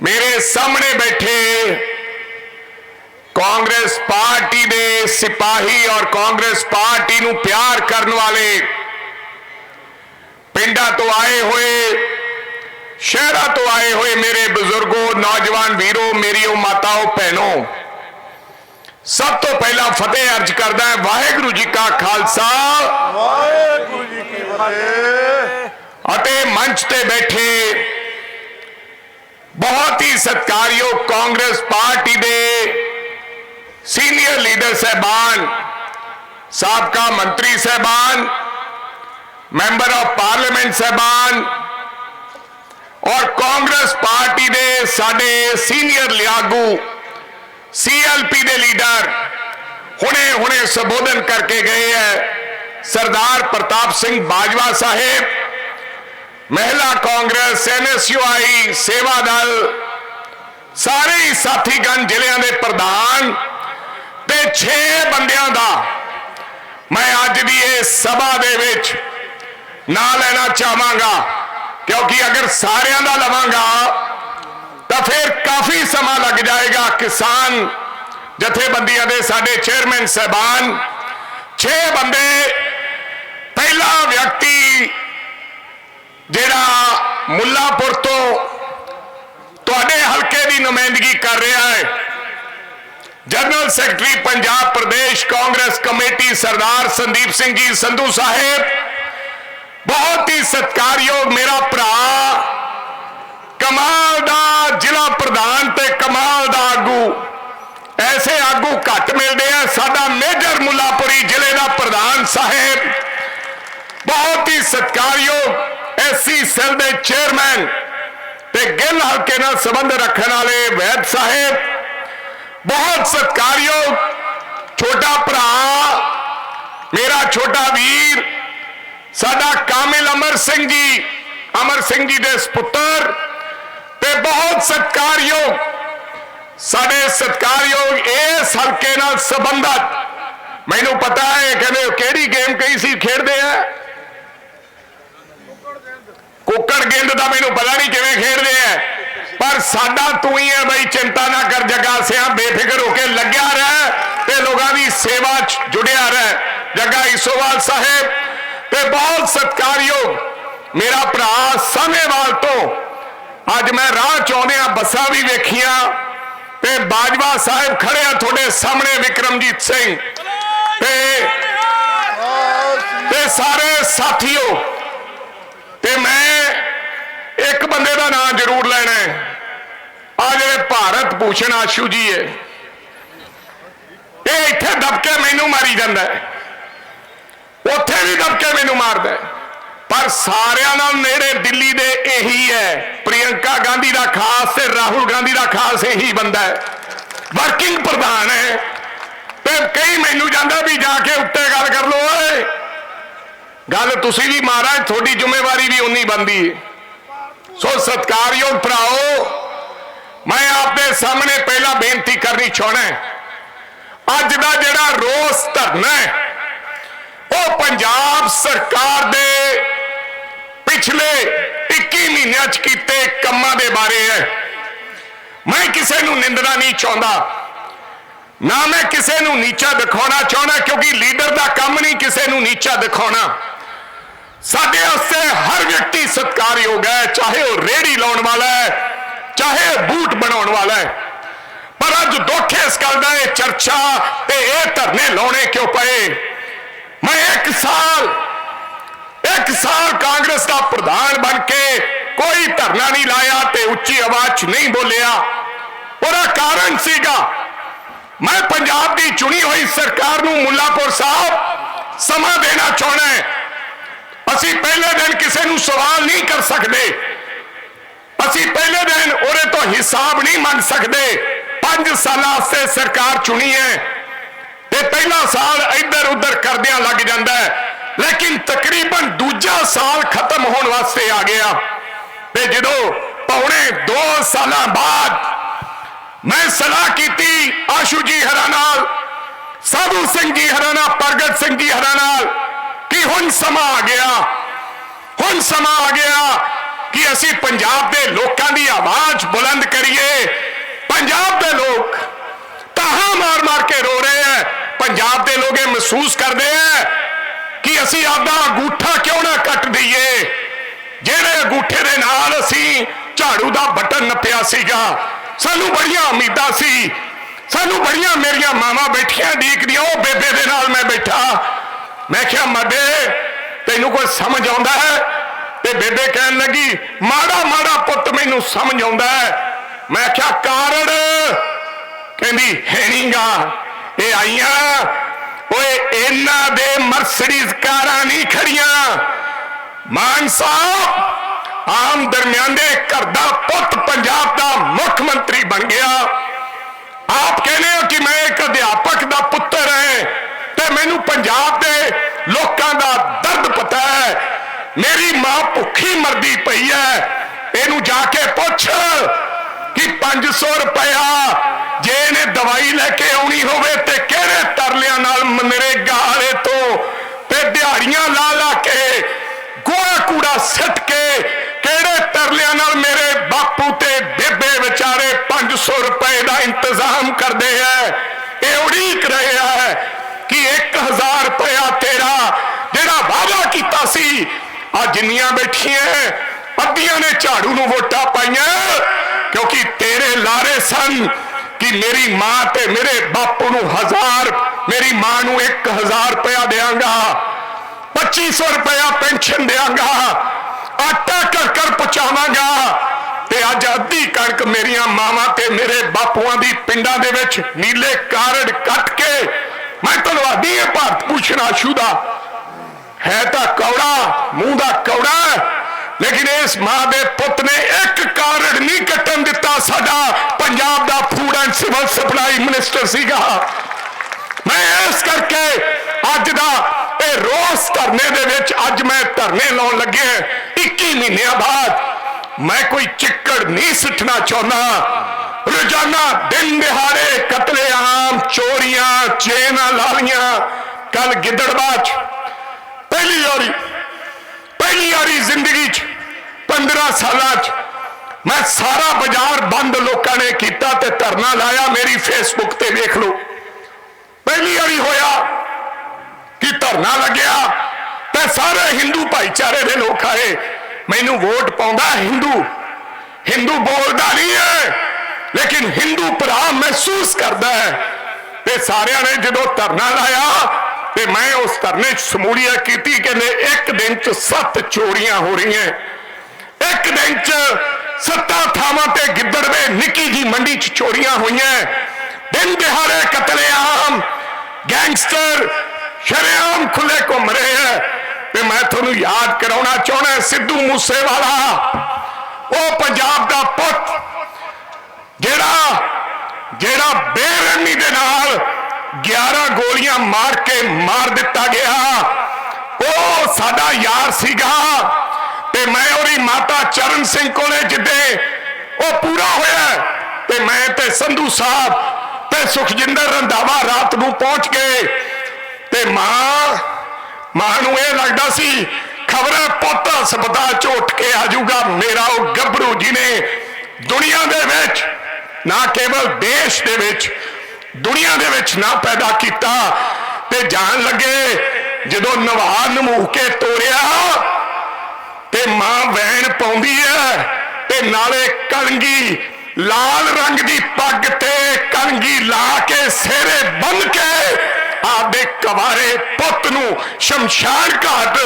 ਮੇਰੇ ਸਾਹਮਣੇ ਬੈਠੇ ਕਾਂਗਰਸ ਪਾਰਟੀ ਦੇ ਸਿਪਾਹੀ ਔਰ ਕਾਂਗਰਸ ਪਾਰਟੀ ਨੂੰ ਪਿਆਰ ਕਰਨ ਵਾਲੇ ਪਿੰਡਾਂ ਤੋਂ ਆਏ ਹੋਏ ਸ਼ਹਿਰਾਂ ਤੋਂ ਆਏ ਹੋਏ ਮੇਰੇ ਬਜ਼ੁਰਗੋ ਨੌਜਵਾਨ ਵੀਰੋ ਮੇਰੀਓ ਮਾਤਾਓ ਭੈਣੋ ਸਭ ਤੋਂ ਪਹਿਲਾਂ ਫਤਿਹ ਅਰਜ ਕਰਦਾ ਹੈ ਵਾਹਿਗੁਰੂ ਜੀ ਕਾ ਖਾਲਸਾ। ਵਾਹਿਗੁਰੂ ਜੀ ਕੀ ਫਤਿਹ। ਅਤੇ ਮੰਚ ਤੇ ਬੈਠੇ ਬਹੁਤ ਹੀ ਸਤਿਕਾਰਯੋਗ ਕਾਂਗਰਸ ਪਾਰਟੀ ਦੇ ਸੀਨੀਅਰ ਲੀਡਰ ਸਹਿਬਾਨ ਸਾਬਕਾ ਮੰਤਰੀ ਸਹਿਬਾਨ ਮੈਂਬਰ ਆਫ ਪਾਰਲੀਮੈਂਟ ਸਹਿਬਾਨ ਔਰ ਕਾਂਗਰਸ ਪਾਰਟੀ ਦੇ ਸਾਡੇ ਸੀਨੀਅਰ ਲਿਆਗੂ ਸੀਐਲਪੀ ਦੇ ਲੀਡਰ ਹੁਣੇ ਹੁਣੇ ਸੰਬੋਧਨ ਕਰਕੇ ਗਏ ਹੈ ਸਰਦਾਰ ਪ੍ਰਤਾਪ ਸਿੰਘ ਬਾਜਵਾ ਸਾਹਿਬ ਮਹਿਲਾ ਕਾਂਗਰਸ ਐਨਐਸਯੂਆਈ ਸੇਵਾ ਦਲ, ਸਾਰੇ ਹੀ ਸਾਥੀਗਣ ਜ਼ਿਲ੍ਹਿਆਂ ਦੇ ਪ੍ਰਧਾਨ ਤੇ 6 ਬੰਦਿਆਂ ਦਾ ਮੈਂ ਅੱਜ ਦੀ ਇਸ ਸਭਾ ਦੇ ਵਿੱਚ ਨਾਂ ਲੈਣਾ ਚਾਹਾਂਗਾ। ਕਿਉਂਕਿ ਅਗਰ ਸਾਰਿਆਂ ਦਾ ਲਵਾਂਗਾ, ਤਾਂ ਫਿਰ ਕਾਫੀ ਸਮਾਂ ਲੱਗ ਜਾਏਗਾ। ਕਿਸਾਨ ਜਥੇਬੰਦੀਆਂ ਦੇ ਸਾਡੇ ਚੇਅਰਮੈਨ ਸਹਿਬਾਨ 6 ਬੰਦੇ, ਪਹਿਲਾ ਵਿਅਕਤੀ ਜਿਹੜਾ ਮੁੱਲਾਪੁਰ ਤੋਂ ਤੁਹਾਡੇ ਹਲਕੇ ਦੀ ਨੁਮਾਇੰਦਗੀ ਕਰ ਰਿਹਾ ਹੈ, general secretary Punjab Pradesh Congress committee Sardar Sandeep Singh ji Sandhu sahib, ਬਹੁਤ ਹੀ ਸਤਿਕਾਰਯੋਗ ਮੇਰਾ ਭਰਾ, ਕਮਾਲ ਦਾ ਜ਼ਿਲ੍ਹਾ ਪ੍ਰਧਾਨ ਤੇ ਕਮਾਲ ਦਾ ਆਗੂ, ਐਸੇ ਆਗੂ ਘੱਟ ਮਿਲਦੇ ਆ, ਸਾਡਾ ਮੇਜਰ ਮੁੱਲਾਪੁਰੀ ਜ਼ਿਲ੍ਹੇ ਦਾ ਪ੍ਰਧਾਨ ਸਾਹਿਬ, ਬਹੁਤ ਹੀ ਸਤਿਕਾਰਯੋਗ ਐਸਸੀ ਸੈੱਲ ਦੇ ਚੇਅਰਮੈਨ ਤੇ ਗਿੱਲ ਹਲਕੇ ਨਾਲ ਸੰਬੰਧ ਰੱਖਣ ਵਾਲੇ ਵੈਦ ਸਾਹਿਬ, ਬਹੁਤ ਸਤਿਕਾਰਯੋਗ ਛੋਟਾ ਭਰਾ, ਮੇਰਾ ਛੋਟਾ ਵੀਰ, ਸਾਡਾ ਕਾਮਿਲ ਅਮਰ ਸਿੰਘ ਜੀ, ਅਮਰ ਸਿੰਘ ਜੀ ਦੇ ਸੁਪੁੱਤਰ ਤੇ ਬਹੁਤ ਸਤਿਕਾਰਯੋਗ, ਸਾਡੇ ਸਤਿਕਾਰਯੋਗ ਇਸ ਹਲਕੇ ਨਾਲ ਸੰਬੰਧਤ। ਮੈਨੂੰ ਪਤਾ ਹੈ ਕਹਿੰਦੇ ਕਿਹੜੀ ਗੇਮ ਕਹੀ ਸੀ, ਖੇਡਦੇ ਆ। ਕੁੱਕੜ ਗਿੰਦ ਦਾ ਮੈਨੂੰ ਪਤਾ ਨਹੀਂ ਕਿਵੇਂ ਖੇਡਦੇ ਆ ਪਰ ਸਾਡਾ ਤੂੰ ਹੀ ਹੈ ਬਈ, ਚਿੰਤਾ ਨਾ ਕਰ ਜੱਗਾ ਸਿਆ, ਬੇਫਿਕਰ ਹੋ ਕੇ ਲੱਗਿਆ ਰਹਿ ਤੇ ਲੋਕਾਂ ਦੀ ਸੇਵਾ ਜੁੜਿਆ ਰਹਿ। ਜੱਗਾ ਈਸੋਵਾਲ ਸਾਹਿਬ ਤੇ ਬਹੁਤ ਸਤਿਕਾਰਯੋਗ ਮੇਰਾ ਭਰਾ ਸਾਹਮੇਵਾਲ ਤੋਂ ਅੱਜ ਮੈਂ ਰਾਹ ਚਾਉਂਦਿਆਂ ਬੱਸਾਂ ਵੀ ਵੇਖੀਆਂ ਤੇ ਬਾਜਵਾ ਸਾਹਿਬ ਖੜੇ ਆ ਤੁਹਾਡੇ ਸਾਹਮਣੇ, ਵਿਕਰਮਜੀਤ ਸਿੰਘ ਤੇ ਤੇ ਸਾਰੇ ਸਾਥੀਓ ਤੇ ਮੈਂ ਇੱਕ ਬੰਦੇ ਦਾ ਨਾਮ ਜ਼ਰੂਰ ਲੈਣਾ ਹੈ। ਆ ਜਿਹੜੇ ਭਾਰਤ ਭੂਸ਼ਣ ਆਸ਼ੂ ਜੀ ਹੈ, ਇਹ ਇੱਥੇ ਦਬਕੇ ਮੈਨੂੰ ਮਾਰੀ ਜਾਂਦਾ ਹੈ। ਉੱਥੇ ਵੀ ਦਬਕੇ ਮੈਨੂੰ ਮਾਰਦਾ ਹੈ। ਪਰ ਸਾਰਿਆਂ ਨਾਲ ਨੇੜੇ ਦਿੱਲੀ ਦੇ ਇਹੀ ਹੈ। ਪ੍ਰਿਯੰਕਾ ਗਾਂਧੀ ਦਾ ਖਾਸ ਤੇ ਰਾਹੁਲ ਗਾਂਧੀ ਦਾ ਖਾਸ ਇਹੀ ਬੰਦਾ ਹੈ। ਵਰਕਿੰਗ ਪ੍ਰਧਾਨ ਹੈ। ਤੇ ਕਈ ਮੈਨੂੰ ਜਾਂਦਾ ਵੀ ਜਾ ਕੇ ਉੱਤੇ ਗੱਲ ਕਰ ਲੋ ਓਏ। ਗੱਲ ਤੁਸੀਂ ਵੀ ਮਹਾਰਾਜ, ਤੁਹਾਡੀ ਜ਼ਿੰਮੇਵਾਰੀ ਵੀ ਉਨੀ ਬੰਦੀ ਹੈ ਸੋ ਸਤਕਾਰਯੋਗ ਭਰਾਓ, ਮੈਂ ਆਪਦੇ ਸਾਹਮਣੇ ਪਹਿਲਾਂ ਬੇਨਤੀ ਕਰਨੀ ਚਾਹਣਾ ਅੱਜ ਦਾ ਜਿਹੜਾ ਰੋਸ ਧਰਨਾ ਹੈ, ਉਹ ਪੰਜਾਬ ਸਰਕਾਰ ਦੇ ਪਿਛਲੇ 21 ਮਹੀਨਿਆਂ 'ਚ ਕੀਤੇ ਕੰਮਾਂ ਦੇ ਬਾਰੇ ਹੈ। ਮੈਂ ਕਿਸੇ ਨੂੰ ਨਿੰਦਣਾ ਨਹੀਂ ਚਾਹੁੰਦਾ। ਨਾ ਮੈਂ ਕਿਸੇ ਨੂੰ ਨੀਚਾ ਦਿਖਾਉਣਾ ਚਾਹੁੰਦਾ, ਕਿਉਂਕਿ ਲੀਡਰ ਦਾ ਕੰਮ ਨਹੀਂ ਕਿਸੇ ਨੂੰ ਨੀਚਾ ਦਿਖਾਉਣਾ। ਸਾਡੇ ਵਾਸਤੇ ਹਰ ਵਿਅਕਤੀ ਸਤਿਕਾਰਯੋਗ ਹੈ, ਚਾਹੇ ਉਹ ਰੇੜੀ ਲਾਉਣ ਵਾਲਾ ਹੈ, ਚਾਹੇ ਬੂਟ ਬਣਾਉਣ ਵਾਲਾ ਹੈ। ਪਰ ਅੱਜ ਦੁੱਖ ਇਸ ਗੱਲ ਦਾ, ਇਹ ਚਰਚਾ ਤੇ ਇਹ ਧਰਨੇ ਲਾਉਣੇ ਕਿਉਂ ਪਏ? ਮੈਂ ਇੱਕ ਸਾਲ ਇੱਕ ਸਾਲ ਕਾਂਗਰਸ ਦਾ ਪ੍ਰਧਾਨ ਬਣ ਕੇ ਕੋਈ ਧਰਨਾ ਨਹੀਂ ਲਾਇਆ ਤੇ ਉੱਚੀ ਆਵਾਜ਼ 'ਚ ਨਹੀਂ ਬੋਲਿਆ। ਉਹਦਾ ਕਾਰਨ ਸੀਗਾ, ਮੈਂ ਪੰਜਾਬ ਦੀ ਚੁਣੀ ਹੋਈ ਸਰਕਾਰ ਨੂੰ ਮੁੱਲਾਪੁਰ ਸਾਹਿਬ ਸਮਾਂ ਦੇਣਾ ਚਾਹੁੰਦਾ ਕਿਸੇ ਨੂੰ ਸਵਾਲ ਨਹੀਂ ਕਰ ਸਕਦੇ। ਅਸੀਂ ਪਹਿਲੇ ਦਿਨ ਉਹਦੇ ਤੋਂ ਹਿਸਾਬ ਨਹੀਂ ਮੰਗ ਸਕਦੇ। 5 ਸਾਲਾਂ ਵਾਸਤੇ ਸਰਕਾਰ ਚੁਣੀ ਹੈ ਤੇ ਪਹਿਲਾ ਸਾਲ ਇੱਧਰ ਉੱਧਰ ਕਰਦਿਆਂ ਲੱਗ ਜਾਂਦਾ ਹੈ। ਲੇਕਿਨ ਤਕਰੀਬਨ ਦੂਜਾ ਸਾਲ ਖਤਮ ਹੋਣ ਵਾਸਤੇ ਆ ਗਿਆ। ਤੇ ਜਦੋਂ ਪੌਣੇ 2 ਸਾਲਾਂ ਬਾਅਦ ਮੈਂ ਸਲਾਹ ਕੀਤੀ ਆਸ਼ੂ ਜੀ ਹਰਾ ਨਾਲ, ਸਾਧੂ ਸਿੰਘ ਜੀ ਹਰਾ ਨਾਲ, ਪ੍ਰਗਟ ਸਿੰਘ ਜੀ ਹਰਾ ਨਾਲ ਕਿ ਹੁਣ ਸਮਾਂ ਆ ਗਿਆ। ਹੁਣ ਸਮਾਂ ਆ ਗਿਆ ਕਿ ਅਸੀਂ ਪੰਜਾਬ ਦੇ ਲੋਕਾਂ ਦੀ ਆਵਾਜ਼ ਬੁਲੰਦ ਕਰੀਏ। ਪੰਜਾਬ ਦੇ ਲੋਕ ਤਾਹਾ ਮਾਰ ਮਾਰ ਕੇ ਰੋ ਰਹੇ ਹੈ ਪੰਜਾਬ ਦੇ ਲੋਕ ਇਹ ਮਹਿਸੂਸ ਕਰਦੇ ਹੈ ਕਿ ਅਸੀਂ ਆਪਦਾ ਅੰਗੂਠਾ ਕਿਉਂ ਨਾ ਕੱਟ ਦਈਏ? ਜਿਹੜੇ ਅੰਗੂਠੇ ਦੇ ਨਾਲ ਅਸੀਂ ਝਾੜੂ ਦਾ ਬਟਨ ਨੱਪਿਆ ਸੀਗਾ, ਸਾਨੂੰ ਬੜੀਆਂ ਉਮੀਦਾਂ ਸੀ। ਸਾਨੂੰ ਬੜੀਆਂ ਮੇਰੀਆਂ ਮਾਵਾਂ ਬੈਠੀਆਂ ਡੀਕਦੀਆਂ, ਉਹ ਬੇਬੇ ਦੇ ਨਾਲ ਮੈਂ ਬੈਠਾ। ਮੈਂ ਕਿਹਾ ਮਦੇ ਤੈਨੂੰ ਕੋਈ ਸਮਝ ਆਉਂਦਾ ਹੈ? ਤੇ ਬੇਬੇ ਕਹਿਣ ਲੱਗੀ, ਮਾੜਾ ਮਾੜਾ ਪੁੱਤ ਮੈਨੂੰ ਸਮਝ ਆਉਂਦਾ ਹੈ। ਮੈਂ ਕਿਹਾ ਕਾਰਣ ਕਹਿੰਦੀ ਹੈਣੀਗਾ ਇਹ ਆਈਆਂ। ਓਏ, ਇਹਨਾਂ ਦੇ ਮਰਸਡੀਜ਼ ਕਾਰਾਂ ਨਹੀਂ ਖੜੀਆਂ। ਮਾਨ ਸਾਹਿਬ ਆਮ ਦਰਮਿਆਨੇ ਘਰ ਦਾ ਪੁੱਤ ਪੰਜਾਬ ਦਾ ਮੁੱਖ ਮੰਤਰੀ ਬਣ ਗਿਆ। ਆਪ ਕਹਿੰਦੇ ਹੋ ਕਿ ਮੈਂ ਇੱਕ ਅਧਿਆਪਕ ਦਾ ਪੁੱਤਰ ਹਾਂ। ਤੇ ਮੈਨੂੰ ਪੰਜਾਬ ਦੇ ਲੋਕਾਂ ਦਾ ਦਰਦ ਪਤਾ ਹੈ। ਮੇਰੀ ਮਾਂ ਭੁੱਖੀ ਮਰਦੀ ਪਈ ਹੈ। ਇਹਨੂੰ ਜਾ ਕੇ ਪੁੱਛ ਕਿ 500 ਰੁਪਇਆ ਜੇ ਇਹਨੇ ਦਵਾਈ ਲੈ ਕੇ ਆਉਣੀ ਹੋਵੇ ਤੇ ਕਿਹੜੇ ਤਰਲਿਆਂ ਨਾਲ ਮਨਰੇਗਾ ਵਾਲੇ ਤੋਂ ਤੇ ਦਿਹਾੜੀਆਂ ਲਾ ਲਾ ਕੇ ਗੋਹਾ ਕੂੜਾ ਸਿੱਟ ਕੇ ਕਿਹੜੇ ਤਰਲਿਆਂ ਨਾਲ ਮੇਰੇ ਬਾਪੂ ਤੇ ਬੇਬੇ ਵਿਚਾਰੇ 500 ਰੁਪਏ ਦਾ ਇੰਤਜ਼ਾਮ ਕਰਦੇ ਐ ਹਜ਼ਾਰ ਰੁਪਇਆ ਤੇਰਾ, ਜਿਹੜਾ ਵਾਅਦਾ ਕੀਤਾ ਸੀ ਆ ਜਿੰਨੀਆਂ ਬੈਠੀਆਂ ਅੱਧੀਆਂ ਨੇ ਝਾੜੂ ਨੂੰ ਵੋਟਾਂ ਪਾਈਆਂ, ਕਿਉਂਕਿ ਤੇਰੇ ਲਾਰੇ ਸਨ ਕਿ ਮੇਰੀ ਮਾਂ ਤੇ ਮੇਰੇ ਬਾਪੂ ਨੂੰ 1000 ਮੇਰੀ ਮਾਂ ਨੂੰ 1000 ਰੁਪਇਆ ਦੇਵਾਂਗਾ 2500 ਰੁਪਇਆ ਪੈਨਸ਼ਨ ਦੇਵਾਂਗਾ ਆਟਾ ਕਰ ਕਰ ਪਹੁੰਚਾਵਾਂਗਾ, ਤੇ ਅੱਜ ਅੱਧੀ ਕਣਕ ਮੇਰੀਆਂ ਮਾਵਾਂ ਤੇ ਮੇਰੇ ਬਾਪੂਆਂ ਦੀ ਪਿੰਡਾਂ ਦੇ ਵਿੱਚ ਨੀਲੇ ਕਾਰਡ ਕੱਟ ਕੇ ਮੈਂ ਧੰਨਵਾਦੀ ਹਾਂ ਭਾਰਤ ਭੂਸ਼ਣ ਆਸ਼ੂ ਦਾ। ਹੈ ਤਾਂ ਕੌੜਾ, ਮੂੰਹ ਦਾ ਕੌੜਾ ਲੇਕਿਨ ਇਸ ਮਾਂ ਦੇ ਪੁੱਤ ਨੇ ਇੱਕ ਕਾਰਡ ਨਹੀਂ ਕੱਟਣ ਦਿੱਤਾ। ਸਾਡਾ ਪੰਜਾਬ ਦਾ food and civil supply minister ਸੀਗਾ। ਮੈਂ ਇਸ ਕਰਕੇ ਅੱਜ ਦਾ ਇਹ ਰੋਸ ਧਰਨੇ ਦੇ ਵਿੱਚ ਅੱਜ ਮੈਂ ਧਰਨੇ ਲਾਉਣ ਲੱਗਿਆ 21 ਮਹੀਨਿਆਂ ਬਾਅਦ ਮੈਂ ਕੋਈ ਚਿੱਕੜ ਨਹੀਂ ਸਿੱਟਣਾ ਚਾਹੁੰਦਾ। ਰੋਜ਼ਾਨਾ ਦਿਨ ਦਿਹਾੜੇ ਕਤਲੇਆਮ, ਚੋਰੀਆਂ, ਚੇਨਾਂ ਲਾਲੀਆਂ ਕੱਲ ਗਿੱਦੜਬਾਚ ਪਹਿਲੀ ਵਾਰੀ ਪਹਿਲੀ ਵਾਰੀ ਜ਼ਿੰਦਗੀ 'ਚ 15 ਸਾਲਾਂ 'ਚ ਮੈਂ ਸਾਰਾ ਬਾਜ਼ਾਰ ਬੰਦ ਲੋਕਾਂ ਨੇ ਕੀਤਾ ਤੇ ਧਰਨਾ ਲਾਇਆ ਮੇਰੀ ਫੇਸਬੁੱਕ ਤੇ ਵੇਖ ਲਓ। ਪਹਿਲੀ ਵਾਰੀ ਹੋਇਆ ਕਿ ਧਰਨਾ ਲੱਗਿਆ ਤੇ ਸਾਰੇ ਹਿੰਦੂ ਭਾਈਚਾਰੇ ਦੇ ਲੋਕ ਆਏ। ਮੈਨੂੰ ਵੋਟ ਪਾਉਂਦਾ ਹਿੰਦੂ ਹਿੰਦੂ ਬੋਲਦਾ ਨਹੀਂ ਹੈ। ਲੇਕਿਨ ਹਿੰਦੂ ਭਰਾ ਮਹਿਸੂਸ ਕਰਦਾ ਹੈ ਤੇ ਸਾਰਿਆਂ ਨੇ ਜਦੋਂ ਧਰਨਾ ਲਾਇਆ ਤੇ ਮੈਂ ਉਸ ਧਰਨੇ 'ਚ ਸ਼ਮੂਲੀਅਤ ਕੀਤੀ ਕਹਿੰਦੇ ਇੱਕ ਦਿਨ 'ਚ ਸੱਤ ਚੋਰੀਆਂ ਹੋ ਰਹੀਆਂ ਇੱਕ ਦਿਨ 'ਚ ਸੱਤਾਂ ਥਾਵਾਂ ਤੇ ਗਿੱਦੜਵੇ ਨਿੱਕੀ ਜੀ ਮੰਡੀ 'ਚ ਚੋਰੀਆਂ ਹੋਈਆਂ ਦਿਨ ਦਿਹਾੜੇ ਕਤਲੇਆਮ, ਗੈਂਗਸਟਰ ਸ਼ਰੇਆਮ ਖੁੱਲੇ ਘੁੰਮ ਰਹੇ ਹੈ। ਤੇ ਮੈਂ ਤੁਹਾਨੂੰ ਯਾਦ ਕਰਾਉਣਾ ਚਾਹਣਾ ਸਿੱਧੂ ਮੂਸੇਵਾਲਾ, ਉਹ ਪੰਜਾਬ ਦਾ ਪੁੱਤ ਜਿਹੜਾ ਜਿਹੜਾ ਬੇਰਹਿਮੀ ਦੇ ਨਾਲ 11 ਗੋਲੀਆਂ ਮਾਰ ਕੇ ਮਾਰ ਦਿੱਤਾ ਗਿਆ, ਉਹ ਸਾਡਾ ਯਾਰ ਸੀਗਾ। ਤੇ ਮੈਂ ਉਹਦੀ ਮਾਤਾ ਚਰਨ ਸਿੰਘ ਕੋਲੇ ਜਿੱਦੇ ਉਹ ਪੂਰਾ ਹੋਇਆ, ਤੇ ਮੈਂ ਤੇ ਸੰਧੂ ਸਾਹਿਬ ਤੇ ਸੁਖਜਿੰਦਰ ਰੰਧਾਵਾ ਰਾਤ ਨੂੰ ਪਹੁੰਚ ਗਏ। ਤੇ ਮਾਂ ਮਾਂ ਨੂੰ ਇਹ ਲੱਗਦਾ ਸੀ, ਖਬਰਾਂ ਪੁੱਤ ਹਸਪਤਾਲ ਚ ਉੱਠ ਕੇ ਆਜੂਗਾ ਮੇਰਾ ਉਹ ਗੱਭਰੂ ਜੀ ਨੇ ਦੁਨੀਆ ਦੇ ਵਿੱਚ ਨਾ ਕੇਵਲ ਦੇਸ਼ ਦੇ ਵਿੱਚ, ਦੁਨੀਆ ਦੇ ਵਿੱਚ ਨਾ ਪੈਦਾ ਕੀਤਾ ਤੇ ਜਾਣ ਲੱਗੇ ਜਦੋਂ ਨਵਾ ਨਮੂ ਕੇ ਤੋਰਿਆ ਤੇ ਮਾਂ ਵੈਣ ਪਾਉਂਦੀ ਹੈ ਤੇ ਨਾਲੇ ਕਲੰਗੀ ਲਾਲ ਰੰਗ ਦੀ ਪੱਗ ਤੇ ਕਲੰਗੀ ਲਾ ਕੇ ਸਿਰੇ ਬੰਨ ਕੇ ਆਪਦੇ ਕਵਾਰੇ ਪੁੱਤ ਨੂੰ ਸ਼ਮਸ਼ਾਨ ਘਾਟ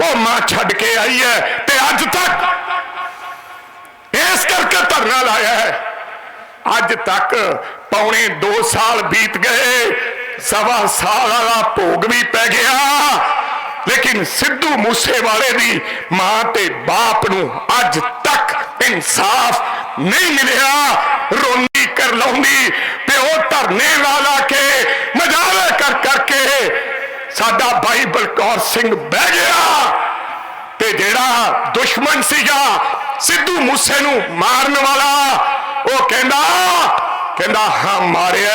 ਉਹ ਮਾਂ ਛੱਡ ਕੇ ਆਈ ਹੈ ਤੇ ਅੱਜ ਤੱਕ ਇਸ ਕਰਕੇ ਧਰਨਾ ਲਾਇਆ ਹੈ। ਅੱਜ ਤੱਕ ਪੌਣੇ 2 ਸਾਲ ਬੀਤ ਗਏ, ਸਵਾ ਸਾਲ ਵਾਲਾ ਭੋਗ ਵੀ ਪੈ ਗਿਆ। ਲੇਕਿਨ ਸਿੱਧੂ ਮੂਸੇਵਾਲੇ ਦੀ ਮਾਂ ਤੇ ਬਾਪ ਨੂੰ ਅੱਜ ਤੱਕ ਇਨਸਾਫ ਨਹੀਂ ਮਿਲਿਆ। ਰੋਂਦੀ ਕਰ ਲਾਉਂਦੀ, ਪਿਓ ਧਰਨੇ ਲਾ ਲਾ ਕੇ ਮਜਾਲੇ ਕਰ ਕਰਕੇ ਸਾਡਾ ਭਾਈ ਬਲਕੌਰ ਸਿੰਘ ਬਹਿ ਗਿਆ। ਤੇ ਜਿਹੜਾ ਦੁਸ਼ਮਣ ਸੀਗਾ ਸਿੱਧੂ ਮੂਸੇ ਨੂੰ ਮਾਰਨ ਵਾਲਾ ਉਹ ਕਹਿੰਦਾ ਕਹਿੰਦਾ, ਹਾਂ, ਮਾਰਿਆ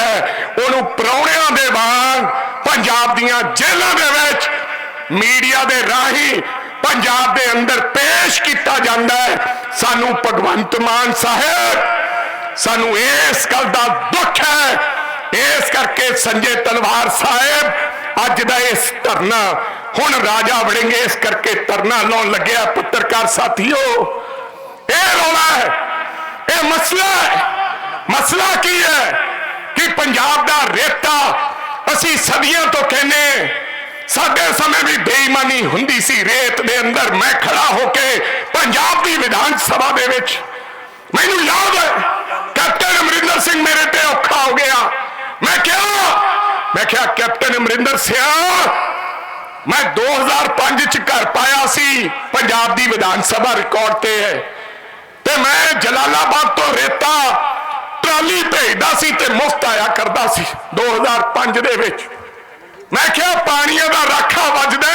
ਉਹਨੂੰ ਪਰੌਣਿਆਂ ਦੇ ਵਾਂਗ ਪੰਜਾਬ ਦੀਆਂ ਜੇਲ੍ਹਾਂ ਦੇ ਵਿੱਚ ਮੀਡੀਆ ਦੇ ਰਾਹੀਂ ਪੰਜਾਬ ਦੇ ਅੰਦਰ ਪੇਸ਼ ਕੀਤਾ ਜਾਂਦਾ ਹੈ। ਸਾਨੂੰ ਭਗਵੰਤ ਮਾਨ ਸਾਹਿਬ, ਸਾਨੂੰ ਇਸ ਗੱਲ ਦਾ ਦੁੱਖ ਹੈ। ਇਸ ਕਰਕੇ ਸੰਜੇ ਤਲਵਾਰ ਸਾਹਿਬ, ਅੱਜ ਦਾ ਇਸ ਧਰਨਾ, ਹੁਣ ਰਾਜਾ ਵੜਿੰਗੇ ਇਸ ਕਰਕੇ ਧਰਨਾ ਲਾਉਣ ਲੱਗਿਆ, ਪੱਤਰਕਾਰ ਸਾਥੀਓ, ਇਹ ਰੌਲਾ ਹੈ। ਇਹ ਮਸਲਾ ਹੈ। ਮਸਲਾ ਕੀ ਹੈ ਕਿ ਪੰਜਾਬ ਦਾ ਰੇਤਾ ਅਸੀਂ ਸਦੀਆਂ ਤੋਂ ਕਹਿੰਨੇ ਸਾਡੇ ਸਮੇਂ ਵੀ ਬੇਈਮਾਨੀ ਹੁੰਦੀ ਸੀ ਰੇਤ ਦੇ ਅੰਦਰ ਮੈਂ ਖੜਾ ਹੋ ਕੇ ਪੰਜਾਬ ਦੀ ਵਿਧਾਨ ਸਭਾ ਦੇ ਵਿੱਚ। ਮੈਨੂੰ ਯਾਦ ਹੈ, ਕੈਪਟਨ ਅਮਰਿੰਦਰ ਸਿੰਘ ਮੇਰੇ ਤੇ ਔਖਾ ਹੋ ਗਿਆ। ਮੈਂ ਕਿਹਾ ਮੈਂ ਕਿਹਾ, ਕੈਪਟਨ ਅਮਰਿੰਦਰ ਸਿੰਘ ਮੈਂ 2005 ਚ ਘਰ ਪਾਇਆ ਸੀ, ਪੰਜਾਬ ਦੀ ਵਿਧਾਨ ਸਭਾ ਰਿਕਾਰਡ ਤੇ ਹੈ। ਤੇ ਮੈਂ ਜਲਾਲਾਬਾਦ ਤੋਂ ਰੇਤਾ ਟਰਾਲੀ ਭੇਜਦਾ ਸੀ ਤੇ ਮੁਫਤ ਆਇਆ ਕਰਦਾ ਸੀ 2005 ਦੇ ਵਿੱਚ। ਮੈਂ ਕਿਹਾ, ਪਾਣੀਆਂ ਦਾ ਰਾਖਾ ਵੱਜਦਾ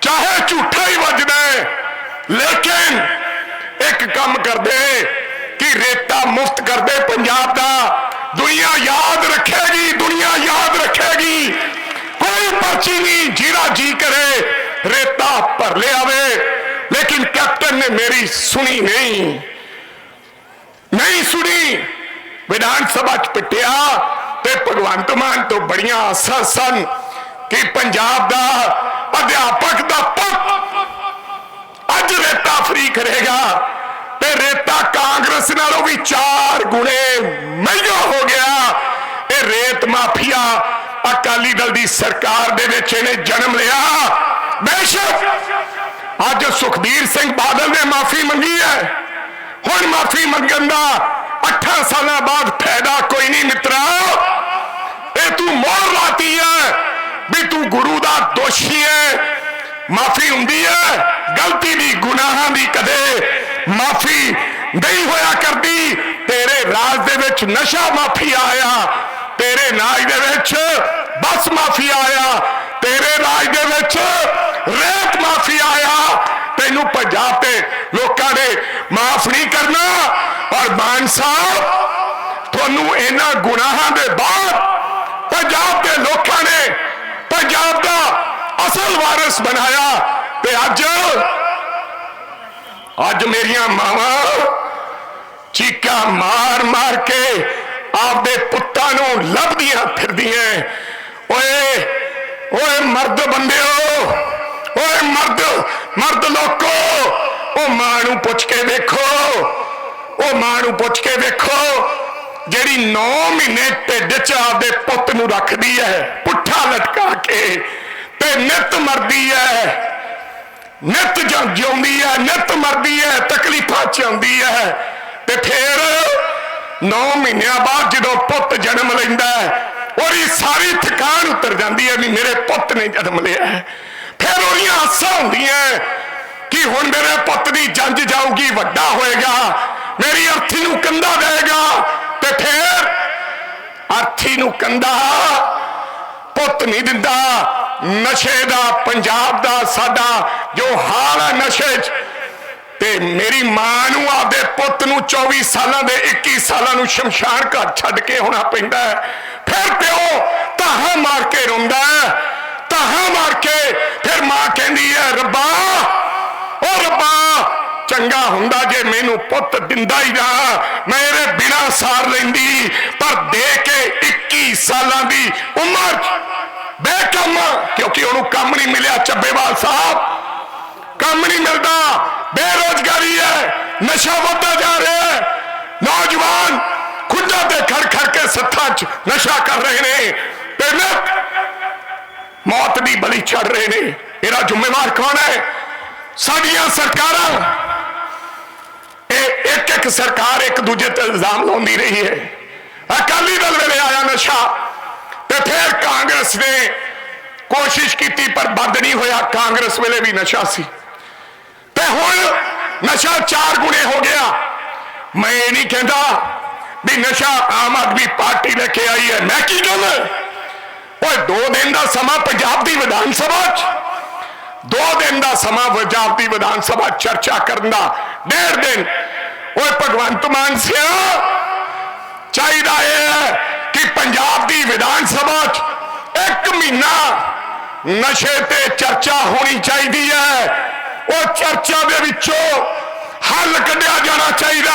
ਚਾਹੇ ਝੂਠਾ ਹੀ ਵੱਜਦਾ ਲੇਕਿਨ ਇੱਕ ਕੰਮ ਕਰਦੇ ਕਿ ਰੇਤਾ ਮੁਫਤ ਕਰਦੇ, ਪੰਜਾਬ ਦਾ ਦੁਨੀਆ ਯਾਦ ਰੱਖੇਗੀ, ਦੁਨੀਆ ਯਾਦ ਰੱਖੇਗੀ। ਕੋਈ ਪਰਚੀ ਨਹੀਂ ਜਿਹੜਾ ਜੀ ਕਰੇ, ਰੇਤਾ ਭਰ ਲਿਆਵੇ। ਲੇਕਿਨ ਕੈਪਟਨ ਨੇ ਮੇਰੀ ਸੁਣੀ ਨਹੀਂ ਨਹੀਂ ਸੁਣੀ ਵਿਧਾਨ ਸਭਾ ਚ ਪਿੱਟਿਆ ਤੇ ਭਗਵੰਤ ਮਾਨ ਤੋਂ ਬੜੀਆਂ ਆਸਾਂ ਸਨ ਕਿ ਪੰਜਾਬ ਦਾ ਅਧਿਆਪਕ ਦਾ ਪੁੱਤ ਅੱਜ ਰੇਤਾ ਫਰੀ ਕਰੇਗਾ ਤੇ ਰੇਤਾ ਕਾਂਗਰਸ ਨਾਲੋਂ ਵੀ ਚਾਰ ਗੁਣੇ ਮਹਿੰਗਾ ਹੋ ਗਿਆ ਇਹ ਰੇਤ ਮਾਫੀਆ ਅਕਾਲੀ ਦਲ ਦੀ ਸਰਕਾਰ ਦੇ ਵਿੱਚ ਇਹਨੇ ਜਨਮ ਲਿਆ ਬੇਸ਼ੱਕ ਅੱਜ ਸੁਖਬੀਰ ਸਿੰਘ ਬਾਦਲ ਨੇ ਮਾਫੀ ਮੰਗੀ ਹੈ। ਹੁਣ ਮਾਫੀ ਮੰਗਣ ਦਾ 8 ਸਾਲਾਂ ਬਾਅਦ ਫਾਇਦਾ ਕੋਈ ਨਹੀਂ ਮਿੱਤਰਾ। ਇਹ ਤੂੰ ਮੋਹਰ ਲਾਤੀ ਹੈ ਵੀ ਤੂੰ ਗੁਰੂ ਦਾ ਦੋਸ਼ੀ ਹੈ। ਮਾਫੀ ਹੁੰਦੀ ਹੈ, ਗਲਤੀ ਦੀ ਗੁਨਾਹਾਂ ਦੀ ਕਦੇ ਮਾਫੀ ਨਹੀਂ ਹੋਇਆ ਕਰਦੀ। ਤੇਰੇ ਰਾਜ ਦੇ ਵਿੱਚ ਨਸ਼ਾ ਮਾਫੀ ਆਇਆ। ਤੇਰੇ ਰਾਜ ਦੇ ਵਿੱਚ ਬਸ ਮਾਫੀ ਆਇਆ, ਤੇਰੇ ਰਾਜ ਦੇ ਵਿੱਚ ਰੇਤ ਮਾਫੀ ਆਇਆ। ਤੈਨੂੰ ਪੰਜਾਬ ਤੇ ਲੋਕਾਂ ਨੇ ਮਾਫ ਨਹੀਂ ਕਰਨਾ। ਔਰ ਮਾਨ ਸਾਹਿਬ, ਤੁਹਾਨੂੰ ਇਹਨਾਂ ਗੁਨਾਹਾਂ ਦੇ ਬਾਅਦ ਪੰਜਾਬ ਦੇ ਲੋਕਾਂ ਨੇ ਪੰਜਾਬ ਦਾ ਅਸਲ ਵਾਰਿਸ ਬਣਾਇਆ। ਤੇ ਅੱਜ ਅੱਜ ਮੇਰੀਆਂ ਮਾਵਾਂ ਚੀਕਾਂ ਮਾਰ ਮਾਰ ਕੇ ਆਪਦੇ ਪੁੱਤਾਂ ਨੂੰ ਲੱਭਦੀਆਂ ਫਿਰਦੀਆਂ। ਓਏ ਓਏ ਮਰਦ ਬੰਦਿਓ, ਓਏ ਮਰਦ ਮਰਦ ਲੋਕੋ, ਉਹ ਮਾਂ ਨੂੰ ਪੁੱਛ ਕੇ ਵੇਖੋ, ਉਹ ਮਾਂ ਨੂੰ ਪੁੱਛ ਕੇ ਵੇਖੋ, ਜਿਹੜੀ 9 ਮਹੀਨੇ ਢਿੱਡ 'ਚ ਆਪਦੇ ਪੁੱਤ ਨੂੰ ਰੱਖਦੀ ਹੈ ਪੁੱਠਾ ਲਟਕਾ ਕੇ, ਤੇ ਨਿਤ ਮਰਦੀ ਹੈ ਨਿਤ ਜਿਉਂਦੀ ਹੈ ਨਿਤ ਮਰਦੀ ਹੈ ਤਕਲੀਫਾਂ ਚ ਆਉਂਦੀ ਹੈ ਤੇ ਫੇਰ 9 ਮਹੀਨਿਆਂ ਬਾਅਦ ਜਦੋਂ ਪੁੱਤ ਜਨਮ ਲੈਂਦਾ ਹੈ, ਉਹਦੀ ਸਾਰੀ ਥਕਾਨ ਉਤਰ ਜਾਂਦੀ ਹੈ ਵੀ ਮੇਰੇ ਪੁੱਤ ਨੇ ਜਨਮ ਲਿਆ ਫਿਰ ਉਹਦੀਆਂ ਆਸਾਂ ਹੁੰਦੀਆਂ ਕਿ ਹੁਣ ਮੇਰੇ ਪੁੱਤ ਦੀ ਜੰਜ ਜਾਊਗੀ, ਵੱਡਾ ਹੋਏਗਾ, ਮੇਰੀ ਅਰਥੀ ਨੂੰ ਕੰਦਾ ਦੇਗਾ ਤੇ ਫਿਰ ਅਰਥੀ ਨੂੰ ਕੰਦਾ ਪੁੱਤ ਨਹੀਂ ਦਿੰਦਾ। ਨਸ਼ੇ ਦਾ, ਪੰਜਾਬ ਦਾ ਸਾਡਾ ਜੋ ਹਾਲ ਹੈ ਨਸ਼ੇ 'ਚ ਤੇ ਮੇਰੀ ਮਾਂ ਨੂੰ, ਆਪਦੇ ਪੁੱਤ ਨੂੰ 24 ਸਾਲਾਂ ਦੇ 21 ਸਾਲਾਂ ਨੂੰ ਸ਼ਮਸ਼ਾਨ ਘਰ ਛੱਡ ਕੇ ਹੋਣਾ ਪੈਂਦਾ ਹੈ। ਫਿਰ ਪਿਓ ਤਾਹਾਂ ਮਾਰ ਕੇ ਰੋਂਦਾ ਹੈ। ਮਾਰ ਕੇ ਫਿਰ ਮਾਂ ਕਹਿੰਦੀ ਹੈ, ਰੱਬਾ, ਓ ਰੱਬਾ, ਚੰਗਾ ਹੁੰਦਾ ਜੇ ਮੈਨੂੰ ਪੁੱਤ ਦਿੰਦਾ ਹੀ ਨਾ ਮੇਰੇ ਬਿਨਾ ਸਾਰ ਲੈਂਦੀ, ਪਰ ਦੇ ਕੇ 21 ਸਾਲਾਂ ਦੀ ਉਮਰ 'ਚ ਬੇਕੰਮ ਕਿਉਂਕਿ ਉਹਨੂੰ ਕੰਮ ਨਹੀਂ ਮਿਲਿਆ, ਚੱਬੇਵਾਲ ਸਾਹਿਬ। ਕੰਮ ਨਹੀਂ ਮਿਲਦਾ। ਬੇਰੋਜ਼ਗਾਰੀ ਹੈ ਨਸ਼ਾ ਵੱਧਦਾ ਜਾ ਰਿਹਾ ਹੈ ਨੌਜਵਾਨ ਖੁੱਡਾ ਤੇ ਖੜ ਖੜ ਕੇ ਸੱਥਾਂ 'ਚ ਨਸ਼ਾ ਕਰ ਰਹੇ ਨੇ ਤੇ ਨਿਤ ਮੌਤ ਦੀ ਬਲੀ ਚੜ ਰਹੇ ਨੇ ਇਹਦਾ ਜ਼ਿੰਮੇਵਾਰ ਕੌਣ ਹੈ ਸਾਡੀਆਂ ਸਰਕਾਰਾਂ ਇਹ ਇੱਕ ਇੱਕ ਸਰਕਾਰ ਇੱਕ ਦੂਜੇ ਤੇ ਇਲਜ਼ਾਮ ਲਾਉਂਦੀ ਰਹੀ ਹੈ ਅਕਾਲੀ ਦਲ ਵੇਲੇ ਆਇਆ ਨਸ਼ਾ ਤੇ ਫਿਰ ਕਾਂਗਰਸ ਨੇ ਕੋਸ਼ਿਸ਼ ਕੀਤੀ ਪਰ ਬੰਦ ਨਹੀਂ ਹੋਇਆ ਕਾਂਗਰਸ ਵੇਲੇ ਵੀ ਨਸ਼ਾ ਸੀ ਤੇ ਹੁਣ ਨਸ਼ਾ ਚਾਰ ਗੁਣੇ ਹੋ ਗਿਆ। ਮੈਂ ਇਹ ਨਹੀਂ ਕਹਿੰਦਾ ਵੀ ਨਸ਼ਾ ਆਮ ਆਦਮੀ ਪਾਰਟੀ ਲੈ ਕੇ ਆਈ ਹੈ। ਮੈਂ ਕੀ ਕਹਿੰਦਾ ਓਏ, ਦੋ ਦਿਨ ਦਾ ਸਮਾਂ ਪੰਜਾਬ ਦੀ ਵਿਧਾਨ ਸਭਾ 'ਚ। ਦੋ ਦਿਨ ਦਾ ਸਮਾਂ ਪੰਜਾਬ ਦੀ ਵਿਧਾਨ ਸਭਾ ਚਰਚਾ ਕਰਨ ਦਾ। ਡੇਢ ਦਿਨ। ਓਏ, ਭਗਵੰਤ ਮਾਨ ਸਿਆ, ਚਾਹੀਦਾ ਇਹ ਹੈ ਕਿ ਪੰਜਾਬ ਦੀ ਵਿਧਾਨ ਸਭਾ 'ਚ ਇੱਕ ਮਹੀਨਾ ਨਸ਼ੇ ਤੇ ਚਰਚਾ ਹੋਣੀ ਚਾਹੀਦੀ ਹੈ। ਉਹ ਚਰਚਾ ਦੇ ਵਿੱਚੋਂ ਹੱਲ ਕੱਢਿਆ ਜਾਣਾ ਚਾਹੀਦਾ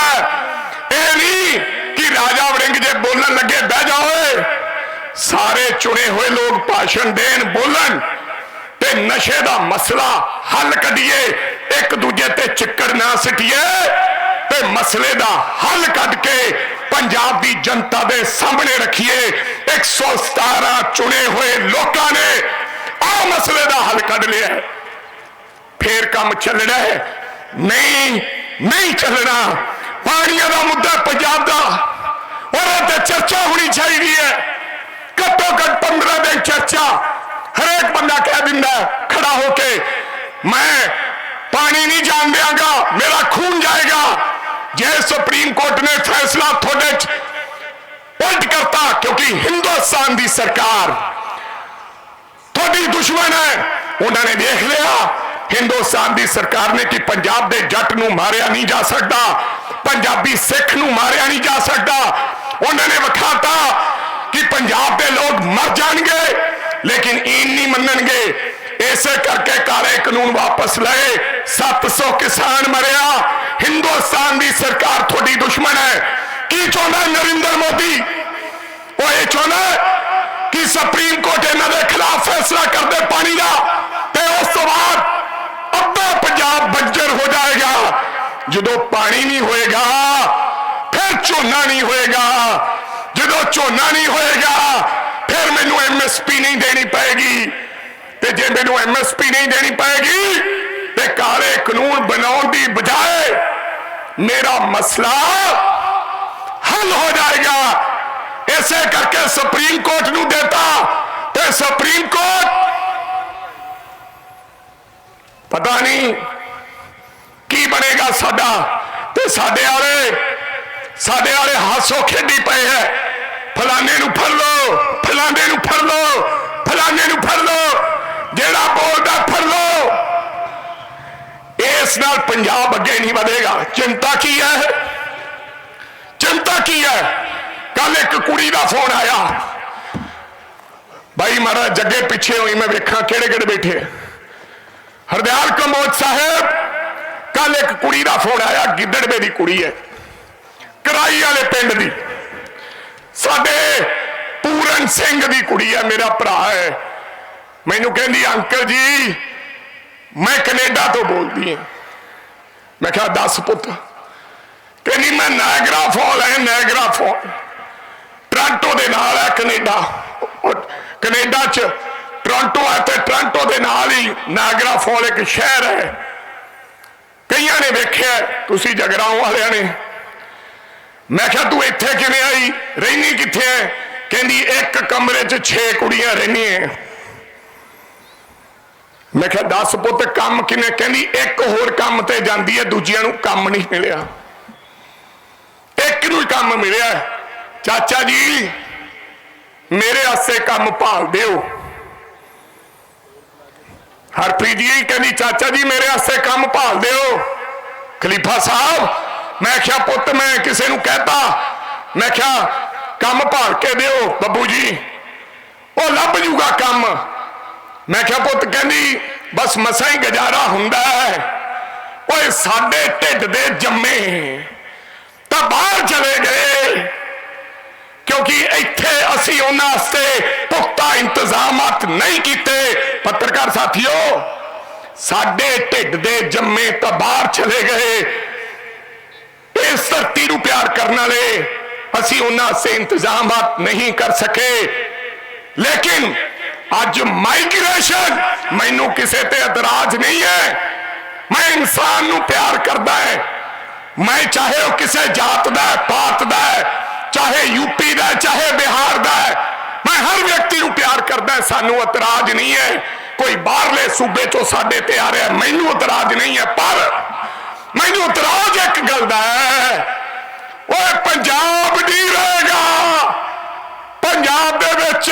ਇਹ ਨਹੀਂ ਕਿ ਰਾਜਾ ਵੜਿੰਗ ਜੇ ਬੋਲਣ ਲੱਗੇ, ਬਹਿ ਜਾਓਏ ਸਾਰੇ ਚੁਣੇ ਹੋਏ ਲੋਕ ਭਾਸ਼ਣ ਦੇਣ, ਬੋਲਣ। ਤੇ ਨਸ਼ੇ ਦਾ ਮਸਲਾ ਹੱਲ ਕੱਢੀਏ, ਇੱਕ ਦੂਜੇ ਤੇ ਚਿੱਕੜ ਨਾ ਸਿੱਟੀਏ। ਤੇ ਮਸਲੇ ਦਾ ਹੱਲ ਕੱਢ ਕੇ ਪੰਜਾਬ ਦੀ ਜਨਤਾ ਦੇ ਸਾਹਮਣੇ ਰੱਖੀਏ। 117 ਚੁਣੇ ਹੋਏ ਲੋਕਾਂ ਨੇ ਆ ਮਸਲੇ ਦਾ ਹੱਲ ਕੱਢ ਲਿਆ ਹੈ। ਫੇਰ ਕੰਮ ਚੱਲਣਾ ਹੈ। ਨਹੀਂ ਨਹੀਂ ਚੱਲਣਾ। ਪਾਣੀਆਂ ਦਾ ਮੁੱਦਾ ਪੰਜਾਬ ਦਾ। ਉਹਦੇ ਤੇ ਚਰਚਾ ਹੋਣੀ ਚਾਹੀਦੀ ਹੈ। ਘੱਟੋ ਘੱਟ 15 ਦਿਨ ਚਰਚਾ ਹਰੇਕ ਬੰਦਾ ਕਹਿ ਦਿੰਦਾ ਖੜਾ ਹੋ ਕੇ, ਮੈਂ ਪਾਣੀ ਨਹੀਂ ਜਾਣ ਦਿਆਂਗਾ, ਮੇਰਾ ਖੂਨ ਜਾਏਗਾ। ਜੇ ਸੁਪਰੀਮ ਕੋਰਟ ਨੇ ਫੈਸਲਾ ਤੁਹਾਡੇ ਚ ਉਲਟ ਕਰਤਾ, ਕਿਉਂਕਿ ਹਿੰਦੁਸਤਾਨ ਦੀ ਸਰਕਾਰ ਤੁਹਾਡੀ ਦੁਸ਼ਮਣ ਹੈ, ਉਹਨਾਂ ਨੇ ਦੇਖ ਲਿਆ। ਹਿੰਦੁਸਤਾਨ ਦੀ ਸਰਕਾਰ ਨੇ ਕਿ ਪੰਜਾਬ ਦੇ ਜੱਟ ਨੂੰ ਮਾਰਿਆ ਨਹੀਂ ਜਾ ਸਕਦਾ, ਪੰਜਾਬੀ ਸਿੱਖ ਨੂੰ ਮਾਰਿਆ ਨਹੀਂ ਜਾ ਸਕਦਾ। ਉਹਨਾਂ ਨੇ ਵਿਖਾਤਾ ਕਿ ਪੰਜਾਬ ਦੇ ਲੋਕ ਮਰ ਜਾਣਗੇ, ਲੇਕਿਨ ਇਹ ਨਹੀਂ ਮੰਨਣਗੇ। ਇਸੇ ਕਰਕੇ ਕਾਲੇ ਕਾਨੂੰਨ ਵਾਪਸ ਲਏ। 700 ਕਿਸਾਨ ਮਰਿਆ। ਹਿੰਦੁਸਤਾਨ ਦੀ ਸਰਕਾਰ ਤੁਹਾਡੀ ਦੁਸ਼ਮਣ ਹੈ। ਕੀ ਚਾਹੁੰਦਾ ਨਰਿੰਦਰ ਮੋਦੀ? ਉਹ ਇਹ ਚਾਹੁੰਦਾ ਕਿ ਸੁਪਰੀਮ ਕੋਰਟ ਇਹਨਾਂ ਦੇ ਖਿਲਾਫ ਫੈਸਲਾ ਕਰਦੇ ਪਾਣੀ ਦਾ। ਤੇ ਉਸ ਤੋਂ ਬਾਅਦ ਅੱਧਾ ਪੰਜਾਬ ਬੰਜਰ ਹੋ ਜਾਏਗਾ। ਜਦੋਂ ਪਾਣੀ ਨਹੀਂ ਹੋਏਗਾ, ਫਿਰ ਝੋਨਾ ਨਹੀਂ ਹੋਏਗਾ। ਜਦੋਂ ਝੋਨਾ ਨਹੀਂ ਹੋਏਗਾ, ਫਿਰ ਮੈਨੂੰ ਐਮਐਸਪੀ ਨਹੀਂ ਦੇਣੀ ਪਏਗੀ। ਤੇ ਜੇ ਮੈਨੂੰ ਐਮਐਸਪੀ ਨਹੀਂ ਦੇਣੀ ਪਏਗੀ, ਤੇ ਕਾਲੇ ਕਾਨੂੰਨ ਬਣਾਉਣ ਦੀ ਬਜਾਏ ਮੇਰਾ ਮਸਲਾ ਹੱਲ ਹੋ ਜਾਏਗਾ। ਇਸੇ ਕਰਕੇ ਸੁਪਰੀਮ ਕੋਰਟ ਨੂੰ ਦੇਤਾ ਤੇ ਸੁਪਰੀਮ ਕੋਰਟ ਪਤਾ ਨਹੀਂ ਕੀ ਬਣੇਗਾ ਸਾਡਾ ਤੇ ਸਾਡੇ ਵਾਲੇ ਸਾਡੇ ਵਾਲੇ ਹਾਸੋ ਖੇਡੀ ਪਏ ਹੈ। ਫਲਾਣੇ ਨੂੰ ਫੜ ਲਓ, ਫਲਾਣੇ ਨੂੰ ਫੜ ਲਓ, ਫਲਾਣੇ ਨੂੰ ਫੜ ਲਓ, ਜਿਹੜਾ ਬੋਲਦਾ ਫੜ ਲਓ। ਇਸ ਨਾਲ ਪੰਜਾਬ ਅੱਗੇ ਨਹੀਂ ਵਧੇਗਾ। ਚਿੰਤਾ ਕੀ ਹੈ? ਚਿੰਤਾ ਕੀ ਹੈ? ਕੱਲ ਇੱਕ ਕੁੜੀ ਦਾ ਫੋਨ ਆਇਆ। ਭਾਈ ਮਹਾਰਾਜ, ਜੱਗੇ ਪਿੱਛੇ ਹੋਈ, ਮੈਂ ਵੇਖਾਂ ਕਿਹੜੇ ਕਿਹੜੇ ਬੈਠੇ ਹਰਦਿਆਲ ਕੰਬੋਜ ਸਾਹਿਬ ਕੱਲ ਇੱਕ ਕੁੜੀ ਦਾ ਫੋਨ ਆਇਆ, ਗਿੱਦੜਵੇ ਦੀ ਕੁੜੀ ਹੈ। ਕਰਾਈ ਵਾਲੇ ਪਿੰਡ ਦੀ। ਸਾਡੇ ਪੂਰਨ ਸਿੰਘ ਦੀ ਕੁੜੀ ਹੈ, ਮੇਰਾ ਭਰਾ ਹੈ। ਮੈਨੂੰ ਕਹਿੰਦੀ, ਅੰਕਲ ਜੀ, ਮੈਂ ਕੈਨੇਡਾ ਤੋਂ ਬੋਲਦੀ ਹਾਂ। ਮੈਂ ਕਿਹਾ, ਦੱਸ ਪੁੱਤ। ਕਹਿੰਦੀ, ਮੈਂ ਨਾਇਗਰਾ ਫਾਲ ਹੈ ਨਾਇਗਰਾ ਫਾਲ। ਟ੍ਰਾਂਟੋ ਦੇ ਨਾਲ ਹੈ ਕੈਨੇਡਾ। ਉਹ ਕੈਨੇਡਾ ਚ ਟੋਰਾਂਟੋ ਹੈ ਤੇ ਟੋਰਾਂਟੋ ਦੇ ਨਾਲ ਹੀ ਨਾਇਗਰਾ ਫਾਲ ਇੱਕ ਸ਼ਹਿਰ ਹੈ। ਕਈਆਂ ਨੇ ਵੇਖਿਆ, ਤੁਸੀਂ ਜਗਰਾਉਂ ਵਾਲਿਆਂ ਨੇ। ਮੈਂ ਕਿਹਾ, ਤੂੰ ਇੱਥੇ ਕਿਵੇਂ ਆਈ? ਰਹਿਣੀ ਕਿੱਥੇ ਹੈ? ਕਹਿੰਦੀ, ਇੱਕ ਕਮਰੇ 'ਚ 6 ਕੁੜੀਆਂ ਰਹਿੰਦੀਆਂ ਮੈਂ ਕਿਹਾ 10 ਪੁੱਤ, ਕੰਮ ਕਿਵੇਂ? ਕਹਿੰਦੀ, ਇੱਕ ਹੋਰ ਕੰਮ ਤੇ ਜਾਂਦੀ ਹੈ, ਦੂਜਿਆਂ ਨੂੰ ਕੰਮ ਨਹੀਂ ਮਿਲਿਆ। ਇੱਕ ਨੂੰ ਹੀ ਕੰਮ ਮਿਲਿਆ। ਚਾਚਾ ਜੀ, ਮੇਰੇ ਆਸੇ ਕੰਮ ਭਾਲ ਦਿਓ। ਹਰਪ੍ਰੀਤ ਜੀ ਕਹਿੰਦੀ, ਚਾਚਾ ਜੀ, ਮੇਰੇ ਵਾਸਤੇ ਕੰਮ ਭਾਲ ਦਿਓ। ਖਲੀਫਾ ਸਾਹਿਬ, ਮੈਂ ਕਿਹਾ, ਪੁੱਤ, ਮੈਂ ਕਿਸੇ ਨੂੰ ਕਹਿਤਾ। ਮੈਂ ਕਿਹਾ, ਕੰਮ ਭਾਲ ਕੇ ਦਿਓ, ਬੱਬੂ ਜੀ। ਉਹ ਲੱਭ ਜੂਗਾ ਕੰਮ। ਮੈਂ ਕਿਹਾ, ਪੁੱਤ, ਕਹਿੰਦੀ, ਬਸ ਮਸਾਂ ਹੀ ਗੁਜ਼ਾਰਾ ਹੁੰਦਾ ਹੈ। ਓਏ, ਸਾਡੇ ਢਿੱਡ ਦੇ ਜੰਮੇ। ਤਾਂ ਬਾਹਰ ਚਲੇ ਗਏ। ਕਿਉਂਕਿ ਇੱਥੇ ਅਸੀਂ ਉਹਨਾਂ ਵਾਸਤੇ ਪੁਖਤਾ ਇੰਤਜ਼ਾਮਾਤ ਨਹੀਂ ਕੀਤੇ। ਪੱਤਰਕਾਰ ਸਾਥੀਓ ਸਾਡੇ ਢਿੱਡ ਦੇ ਜੰਮੇ ਤਾਂ ਬਾਹਰ ਚਲੇ ਗਏ। ਇਸ ਧਰਤੀ ਨੂੰ ਪਿਆਰ ਕਰਨ ਵਾਲੇ ਅਸੀਂ ਉਹਨਾਂ ਸੇ ਇੰਤਜ਼ਾਮਾਤ ਨਹੀਂ ਕਰ ਸਕੇ। ਲੇਕਿਨ ਅੱਜ ਮਾਈਗ੍ਰੇਸ਼ਨ ਮੈਨੂੰ ਕਿਸੇ ਤੇ ਇਤਰਾਜ਼ ਨਹੀਂ ਹੈ। ਮੈਂ ਇਨਸਾਨ ਨੂੰ ਪਿਆਰ ਕਰਦਾ ਹੈ। ਮੈਂ ਚਾਹੇ ਉਹ ਕਿਸੇ ਜਾਤ ਦਾ ਹੈ, ਪਾਤ ਦਾ ਹੈ, ਚਾਹੇ ਯੂਪੀ ਦਾ ਚਾਹੇ ਬਿਹਾਰ ਦਾ ਮੈਂ ਹਰ ਵਿਅਕਤੀ ਨੂੰ ਪਿਆਰ ਕਰਦਾ ਸਾਨੂੰ ਇਤਰਾਜ਼ ਨਹੀਂ ਹੈ। ਕੋਈ ਬਾਹਰਲੇ ਸੂਬੇ ਚੋਂ ਸਾਡੇ ਤੇ ਆ ਰਿਹਾ, ਮੈਨੂੰ ਇਤਰਾਜ਼ ਨਹੀਂ ਹੈ, ਪਰ ਮੈਨੂੰ ਇਤਰਾਜ਼ ਇੱਕ ਗੱਲ ਦਾ ਹੈ। ਓਏ, ਪੰਜਾਬ ਨਹੀਂ ਰਹੇਗਾ ਪੰਜਾਬ ਦੇ ਵਿੱਚ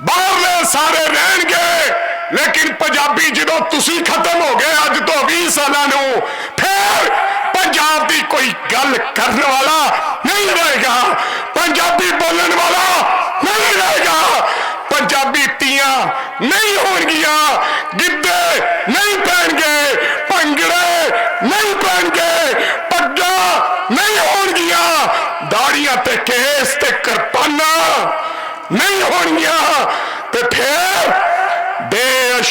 ਬਾਹਰਲੇ ਸਾਰੇ ਰਹਿਣਗੇ, ਲੇਕਿਨ ਪੰਜਾਬੀ ਜਦੋਂ ਤੁਸੀਂ ਖਤਮ ਹੋ ਗਏ ਅੱਜ ਤੋਂ 20 ਸਾਲਾਂ ਨੂੰ, ਫੇਰ ਪੰਜਾਬ ਦੀ ਕੋਈ ਗੱਲ ਕਰਨ ਵਾਲਾ ਨਹੀਂ ਰਹੇਗਾ। ਪੰਜਾਬੀ ਬੋਲਣ ਵਾਲਾ ਨਹੀਂ ਰਹੇਗਾ। ਪੰਜਾਬੀ ਤੀਆਂ ਨਹੀਂ ਹੋਣਗੀਆਂ। ਗਿੱਧੇ ਨਹੀਂ ਪੈਣਗੇ। ਭੰਗੜੇ ਨਹੀਂ ਪੈਣਗੇ। ਪੱਗਾਂ ਨਹੀਂ ਹੋਣਗੀਆਂ। ਦਾੜੀਆਂ ਤੇ ਕੇਸ ਤੇ ਕਿਰਪਾਨਾਂ ਨਹੀਂ ਹੋਣਗੀਆਂ। ਤੇ ਫੇਰ ਦੇ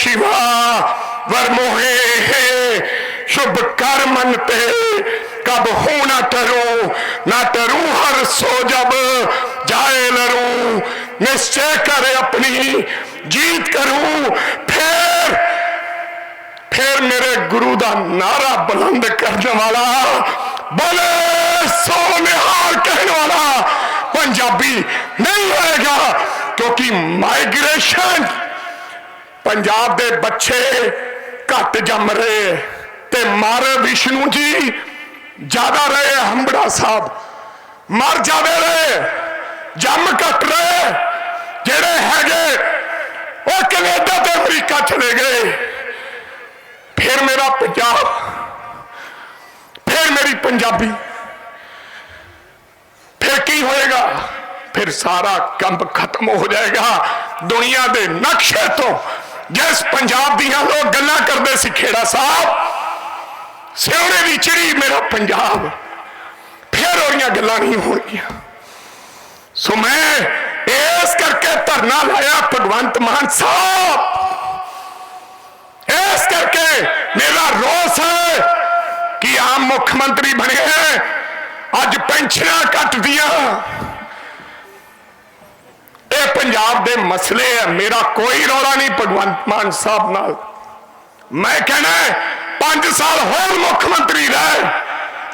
वर मोहे है शुभ कर मन पे कब हो ना टरू ना टरू हर सो जब जाए लरू निश्चय करे अपनी जीत करूं फिर फिर मेरे गुरु का नारा बुलंद करने वाला बोले सो निहाल कहने वाला पंजाबी नहीं होएगा क्योंकि माइग्रेशन पंजाब के बच्चे ਘੱਟ ਜੰਮ ਰਹੇ ਤੇ ਮਰ ਵਿਸ਼ਨੂੰ ਜੀ ਜ਼ਿਆਦਾ ਰਹੇ ਹੰਬੜਾ ਸਾਹਿਬ। ਮਰ ਜਾਵੇ ਰਹੇ, ਜੰਮ ਘੱਟ ਰਹੇ, ਜਿਹੜੇ ਹੈਗੇ, ਉਹ ਕੈਨੇਡਾ ਤੇ ਅਮਰੀਕਾ ਚਲੇ ਗਏ। ਫਿਰ ਮੇਰਾ ਪੰਜਾਬ, ਫਿਰ ਮੇਰੀ ਪੰਜਾਬੀ। ਫਿਰ ਕੀ ਹੋਏਗਾ? ਫਿਰ ਸਾਰਾ ਕੰਮ ਖਤਮ ਹੋ ਜਾਏਗਾ ਦੁਨੀਆ ਦੇ ਨਕਸ਼ੇ ਤੋਂ। ਜਿਸ ਪੰਜਾਬ ਦੀਆਂ ਲੋਕ ਗੱਲਾਂ ਕਰਦੇ ਸੀ, ਖੇੜਾ ਸਾਹਿਬ ਸਿਉਣੇ ਦੀ ਚਿੜੀ ਮੇਰਾ ਪੰਜਾਬ। ਫਿਰ ਉਹਦੀਆਂ ਗੱਲਾਂ ਨਹੀਂ ਹੋਣਗੀਆਂ। ਸੋ ਮੈਂ ਇਸ ਕਰਕੇ ਧਰਨਾ ਲਾਇਆ, ਭਗਵੰਤ ਮਾਨ ਸਾਹਿਬ। ਇਸ ਕਰਕੇ ਮੇਰਾ ਰੋਸ ਹੈ ਕਿ ਆਮ ਮੁੱਖ ਮੰਤਰੀ ਬਣੇ। ਅੱਜ ਪੈਨਸ਼ਨਾਂ ਕੱਟਦੀਆਂ। ਇਹ ਪੰਜਾਬ ਦੇ ਮਸਲੇ ਹੈ, ਮੇਰਾ ਕੋਈ ਰੌਲਾ ਨਹੀਂ ਭਗਵੰਤ ਮਾਨ ਸਾਹਿਬ ਨਾਲ। ਮੈਂ ਕਹਿਣਾ 5 ਸਾਲ ਹੋਰ ਮੁੱਖ ਮੰਤਰੀ ਰਹੇ,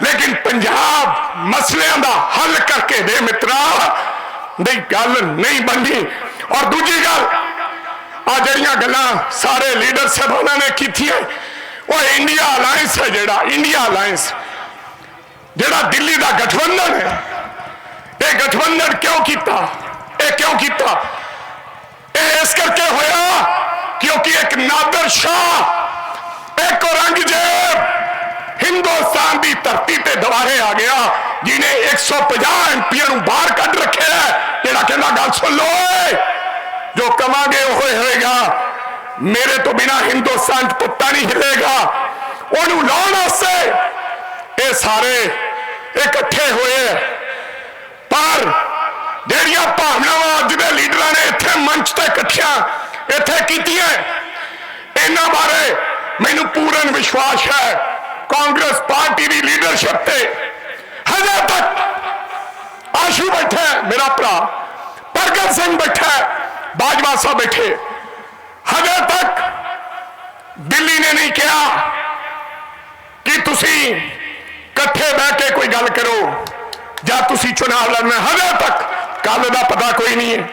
ਲੇਕਿਨ ਪੰਜਾਬ ਮਸਲਿਆਂ ਦਾ ਹੱਲ ਕਰਕੇ ਦੇ ਮਿੱਤਰਾ ਦੀ ਗੱਲ ਨਹੀਂ ਬਣਦੀ ਔਰ ਦੂਜੀ ਗੱਲ ਆ ਜਿਹੜੀਆਂ ਗੱਲਾਂ ਸਾਰੇ ਲੀਡਰ ਸਾਹਿਬਾਨਾਂ ਨੇ ਕੀਤੀਆਂ, ਉਹ ਇੰਡੀਆ ਅਲਾਈਅੰਸ ਹੈ ਜਿਹੜਾ, ਇੰਡੀਆ ਅਲਾਈਅੰਸ ਜਿਹੜਾ ਦਿੱਲੀ ਦਾ ਗਠਬੰਧਨ ਹੈ, ਇਹ ਗਠਬੰਧਨ ਕਿਉਂ ਕੀਤਾ? ਇਹ ਕਿਉਂ ਕੀਤਾ ਇਹ ਇਸ ਕਰਕੇ ਹੋਇਆ ਕਿਉਂਕਿ ਇੱਕ ਨਾਦਰ ਸ਼ਾਹ ਇੱਕ ਔਰੰਗਜ਼ੇਬ ਹਿੰਦੁਸਤਾਨ ਦੀ ਧਰਤੀ ਤੇ ਦੁਬਾਰੇ ਆ ਗਿਆ ਜਿਨੇ 150 ਐਮਪੀਆਂ ਨੂੰ ਬਾਹਰ ਕੱਢ ਰੱਖਿਆ ਹੈ। ਜਿਹੜਾ ਕਹਿੰਦਾ ਗੱਲ ਸੁਣ ਲਓ ਓਏ ਜੋ ਕਵਾਂਗੇ ਉਹ ਹੀ ਹੋਏਗਾ ਮੇਰੇ ਤੋਂ ਬਿਨਾ ਹਿੰਦੁਸਤਾਨ ਚ ਪੁੱਤਾ ਨਹੀਂ ਹਿਲੇਗਾ ਉਹਨੂੰ ਲਾਉਣ ਵਾਸਤੇ ਇਹ ਸਾਰੇ ਇਕੱਠੇ ਹੋਏ ਹੈ। ਪਰ ਜਿਹੜੀਆਂ ਭਾਵਨਾਵਾਂ ਅੱਜ ਦੇ ਲੀਡਰਾਂ ਨੇ ਇੱਥੇ ਮੰਚ ਤੇ ਇਕੱਠੀਆਂ ਇੱਥੇ ਕੀਤੀਆਂ ਇਹਨਾਂ ਬਾਰੇ ਮੈਨੂੰ ਪੂਰਨ ਵਿਸ਼ਵਾਸ ਹੈ ਕਾਂਗਰਸ ਪਾਰਟੀ ਦੀ ਲੀਡਰਸ਼ਿਪ ਤੇ ਹਜੇ ਤੱਕ ਆਸ਼ੂ ਬੈਠਾ ਹੈ, ਮੇਰਾ ਭਰਾ ਪ੍ਰਗਟ ਸਿੰਘ ਬੈਠਾ ਹੈ, ਬਾਜਵਾ ਸਾਹਿਬ ਬੈਠੇ ਹਜੇ ਤੱਕ ਦਿੱਲੀ ਨੇ ਨਹੀਂ ਕਿਹਾ ਕਿ ਤੁਸੀਂ ਇਕੱਠੇ ਬਹਿ ਕੇ ਕੋਈ ਗੱਲ ਕਰੋ ਜਾਂ ਤੁਸੀਂ ਚੁਣਾਵ ਲੜਨਾ ਹਜੇ ਤੱਕ ਕੱਲ ਦਾ ਪਤਾ ਕੋਈ ਨਹੀਂ ਹੈ।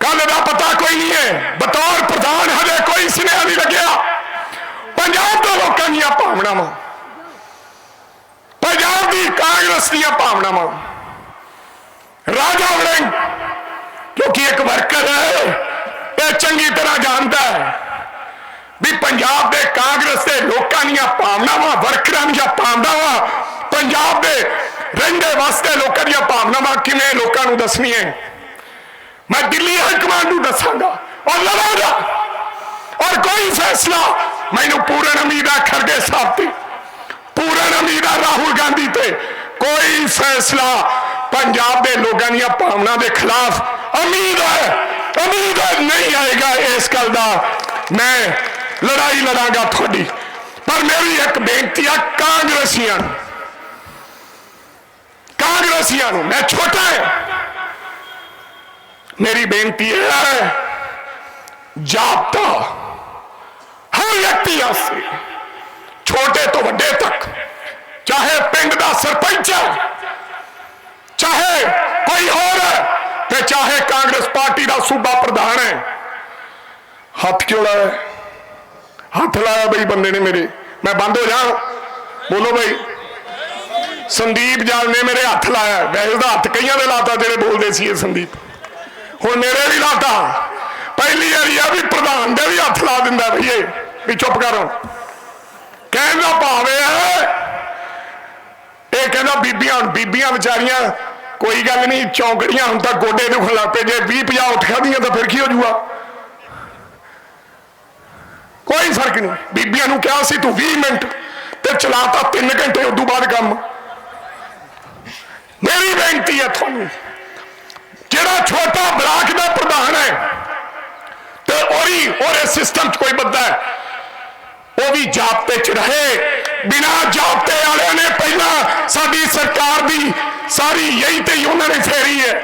ਕੱਲ ਦਾ ਪਤਾ ਕੋਈ ਨਹੀਂ ਹੈ। ਬਤੌਰ ਪ੍ਰਧਾਨ ਹਜੇ ਕੋਈ ਸੁਨੇਹਾ ਨਹੀਂ ਲੱਗਿਆ। ਪੰਜਾਬ ਦੇ ਲੋਕਾਂ ਦੀਆਂ ਭਾਵਨਾਵਾਂ। ਪੰਜਾਬ ਦੀ ਕਾਂਗਰਸ ਦੀਆਂ ਭਾਵਨਾਵਾਂ। ਰਾਜਾ ਵੜਿੰਗ, ਕਿਉਂਕਿ ਇੱਕ ਵਰਕਰ ਹੈ, ਇਹ ਚੰਗੀ ਤਰ੍ਹਾਂ ਜਾਣਦਾ ਹੈ ਵੀ ਪੰਜਾਬ ਦੇ ਕਾਂਗਰਸ ਦੇ ਲੋਕਾਂ ਦੀਆਂ ਭਾਵਨਾਵਾਂ, ਵਰਕਰਾਂ ਦੀਆਂ ਭਾਵਨਾਵਾਂ, ਪੰਜਾਬ ਦੇ ਰਹਿੰਦੇ ਵਸਦੇ ਲੋਕਾਂ ਦੀਆਂ ਭਾਵਨਾਵਾਂ ਕਿਵੇਂ ਲੋਕਾਂ ਨੂੰ ਦੱਸਣੀਆਂ ਮੈਂ ਦਿੱਲੀ ਹਾਈ ਕਮਾਂਡ ਨੂੰ ਦੱਸਾਂਗਾ ਔਰ ਲੜਾਂਗਾ ਔਰ ਕੋਈ ਫੈਸਲਾ ਮੈਨੂੰ ਪੂਰਨ ਉਮੀਦ ਹੈ ਖਰਗੇ ਸਾਹਿਬ ਤੇ ਪੂਰਨ ਉਮੀਦ ਹੈ ਰਾਹੁਲ ਗਾਂਧੀ ਤੇ ਕੋਈ ਫੈਸਲਾ ਪੰਜਾਬ ਦੇ ਲੋਕਾਂ ਦੀਆਂ ਭਾਵਨਾ ਦੇ ਖਿਲਾਫ ਉਮੀਦ ਹੈ ਉਮੀਦ ਹੈ ਨਹੀਂ ਆਏਗਾ ਇਸ ਗੱਲ ਦਾ ਮੈਂ ਲੜਾਈ ਲੜਾਂਗਾ ਤੁਹਾਡੀ ਪਰ ਮੇਰੀ ਇੱਕ ਬੇਨਤੀ ਹੈ ਕਾਂਗਰਸੀਆਂ ਨੂੰ ਕਾਂਗਰਸੀਆਂ ਨੂੰ, ਮੈਂ ਛੋਟਾ ਹਾਂ। ਮੇਰੀ ਬੇਨਤੀ ਇਹ ਹੈ ਜਾਪਤਾ ਹਰ ਵਿਅਕਤੀ ਵਾਸਤੇ, ਛੋਟੇ ਤੋਂ ਵੱਡੇ ਤੱਕ, ਚਾਹੇ ਪਿੰਡ ਦਾ ਸਰਪੰਚ ਹੈ, ਚਾਹੇ ਕੋਈ ਹੋਰ ਹੈ ਤੇ ਚਾਹੇ ਕਾਂਗਰਸ ਪਾਰਟੀ ਦਾ ਸੂਬਾ ਪ੍ਰਧਾਨ ਹੈ। ਹੱਥ ਕਿਉਂ ਲਾਇਆ ਹੱਥ ਲਾਇਆ ਬਈ ਬੰਦੇ ਨੇ ਮੇਰੇ, ਮੈਂ ਬੰਦ ਹੋ ਜਾ ਬੋਲੋ ਬਈ। ਸੰਦੀਪ ਜਾਲ ਨੇ ਮੇਰੇ ਹੱਥ ਲਾਇਆ। ਵੈਸੇ ਦਾ ਹੱਥ ਕਈਆਂ ਦੇ ਲਾਤਾ, ਜਿਹੜੇ ਬੋਲਦੇ ਸੀ ਇਹ ਸੰਦੀਪ। ਹੁਣ ਮੇਰੇ ਵੀ ਲਾਤਾ। ਪਹਿਲੀ ਵਾਰੀ ਆ ਵੀ ਪ੍ਰਧਾਨ ਦੇ ਵੀ ਹੱਥ ਲਾ ਦਿੰਦਾ ਵੀ ਵੀ ਚੁੱਪ ਕਰੋ ਕਹਿਣ ਦਾ ਭਾਵ ਇਹ ਹੈ ਇਹ ਕਹਿੰਦਾ ਬੀਬੀਆਂ ਬੀਬੀਆਂ ਵਿਚਾਰੀਆਂ, ਕੋਈ ਗੱਲ ਨਹੀਂ, ਚੌਂਕੜੀਆਂ ਹੁਣ ਤਾਂ ਗੋਡੇ ਦੁਖਣ ਲੱਗ ਪਏ ਜੇ 20 50 ਉੱਠ ਖਾਦੀਆਂ ਤਾਂ ਫਿਰ ਕੀ ਹੋ ਜੂਗਾ? ਕੋਈ ਫ਼ਰਕ ਨਹੀਂ। ਬੀਬੀਆਂ ਨੂੰ ਕਿਹਾ ਸੀ ਤੂੰ 20 ਮਿੰਟ ਤੇ ਚਲਾਤਾ 3 ਘੰਟੇ, ਉਦੋਂ ਬਾਅਦ ਕੰਮ। ਮੇਰੀ ਬੇਨਤੀ ਹੈ ਤੁਹਾਨੂੰ ਜਿਹੜਾ ਛੋਟਾ ਬਲਾਕ ਦਾ ਪ੍ਰਧਾਨ ਹੈ ਤੇ ਉਹਦੀ ਉਹਦੇ ਸਿਸਟਮ 'ਚ ਕੋਈ ਬੰਦਾ ਹੈ ਉਹ ਵੀ ਜਾਬਤੇ 'ਚ ਰਹੇ ਬਿਨਾ ਜਾਬਤੇ ਵਾਲਿਆਂ ਨੇ ਪਹਿਲਾਂ ਸਾਡੀ ਸਰਕਾਰ ਦੀ ਸਾਰੀ ਯਹੀ ਤੇ ਹੀ ਉਹਨਾਂ ਨੇ ਫੇਰੀ ਹੈ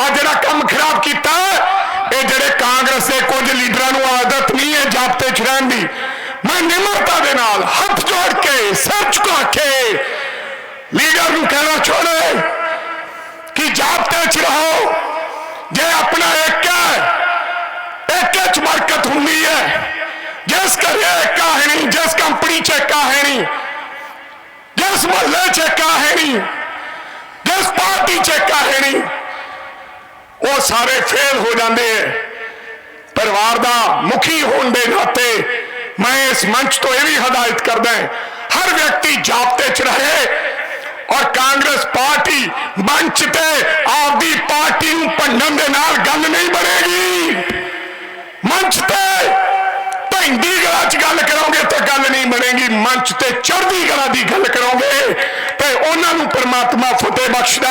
ਆ ਜਿਹੜਾ ਕੰਮ ਖਰਾਬ ਕੀਤਾ ਇਹ ਜਿਹੜੇ ਕਾਂਗਰਸ ਦੇ ਕੁਝ ਲੀਡਰਾਂ ਨੂੰ ਆਦਤ ਨਹੀਂ ਹੈ ਜਾਬਤੇ 'ਚ ਰਹਿਣ ਦੀ ਮੈਂ ਨਿਮਰਤਾ ਦੇ ਨਾਲ ਹੱਥ ਜੋੜ ਕੇ ਸਿਰ ਝੁਕਾ ਕੇ ਲੀਡਰ ਨੂੰ ਕਹਿਣਾ ਚਾਹੁੰਦਾ ਕਿ ਜਾਬਤੇ 'ਚ ਰਹੋ ਜੇ ਆਪਣਾ ਇੱਕ ਹੈ ਇੱਕ ਚ ਬਰਕਤ ਹੁੰਦੀ ਹੈ ਜਿਸ ਘਰੇ ਏਕਾ ਹੈ ਨਹੀਂ ਜਿਸ ਕੰਪਨੀ ਚ ਏਕਾ ਹੈ ਨਹੀਂ ਜਿਸ ਮਹੱਲੇ ਚ ਏਕਾ ਹੈ ਨਹੀਂ ਜਿਸ ਪਾਰਟੀ ਚ ਏਕਾ ਹੈ ਨਹੀਂ ਉਹ ਸਾਰੇ ਫੇਲ ਹੋ ਜਾਂਦੇ ਹੈ ਪਰਿਵਾਰ ਦਾ ਮੁਖੀ ਹੋਣ ਦੇ ਨਾਤੇ ਮੈਂ ਇਸ ਮੰਚ ਤੋਂ ਇਹ ਵੀ ਹਦਾਇਤ ਕਰਦਾ ਹਾਂ ਹਰ ਵਿਅਕਤੀ ਜਾਬਤੇ ਚ ਰਹੇ ਔਰ ਕਾਂਗਰਸ ਪਾਰਟੀ ਮੰਚ ਤੇ ਆਪਦੀ ਪਾਰਟੀ ਨੂੰ ਭੰਡਣ ਦੇ ਨਾਲ ਗੱਲ ਨਹੀਂ ਬਣੇਗੀ। ਮੰਚ ਤੇ ਭੈਂਦੀ ਗਲਾ 'ਚ ਗੱਲ ਕਰੋਗੇ ਤਾਂ ਗੱਲ ਨਹੀਂ ਬਣੇਗੀ। ਮੰਚ ਤੇ ਚੜ੍ਹਦੀ ਗਲਾ ਦੀ ਗੱਲ ਕਰੋਗੇ ਤੇ ਉਹਨਾਂ ਨੂੰ ਪਰਮਾਤਮਾ ਫਤਿਹ ਬਖਸ਼ਦਾ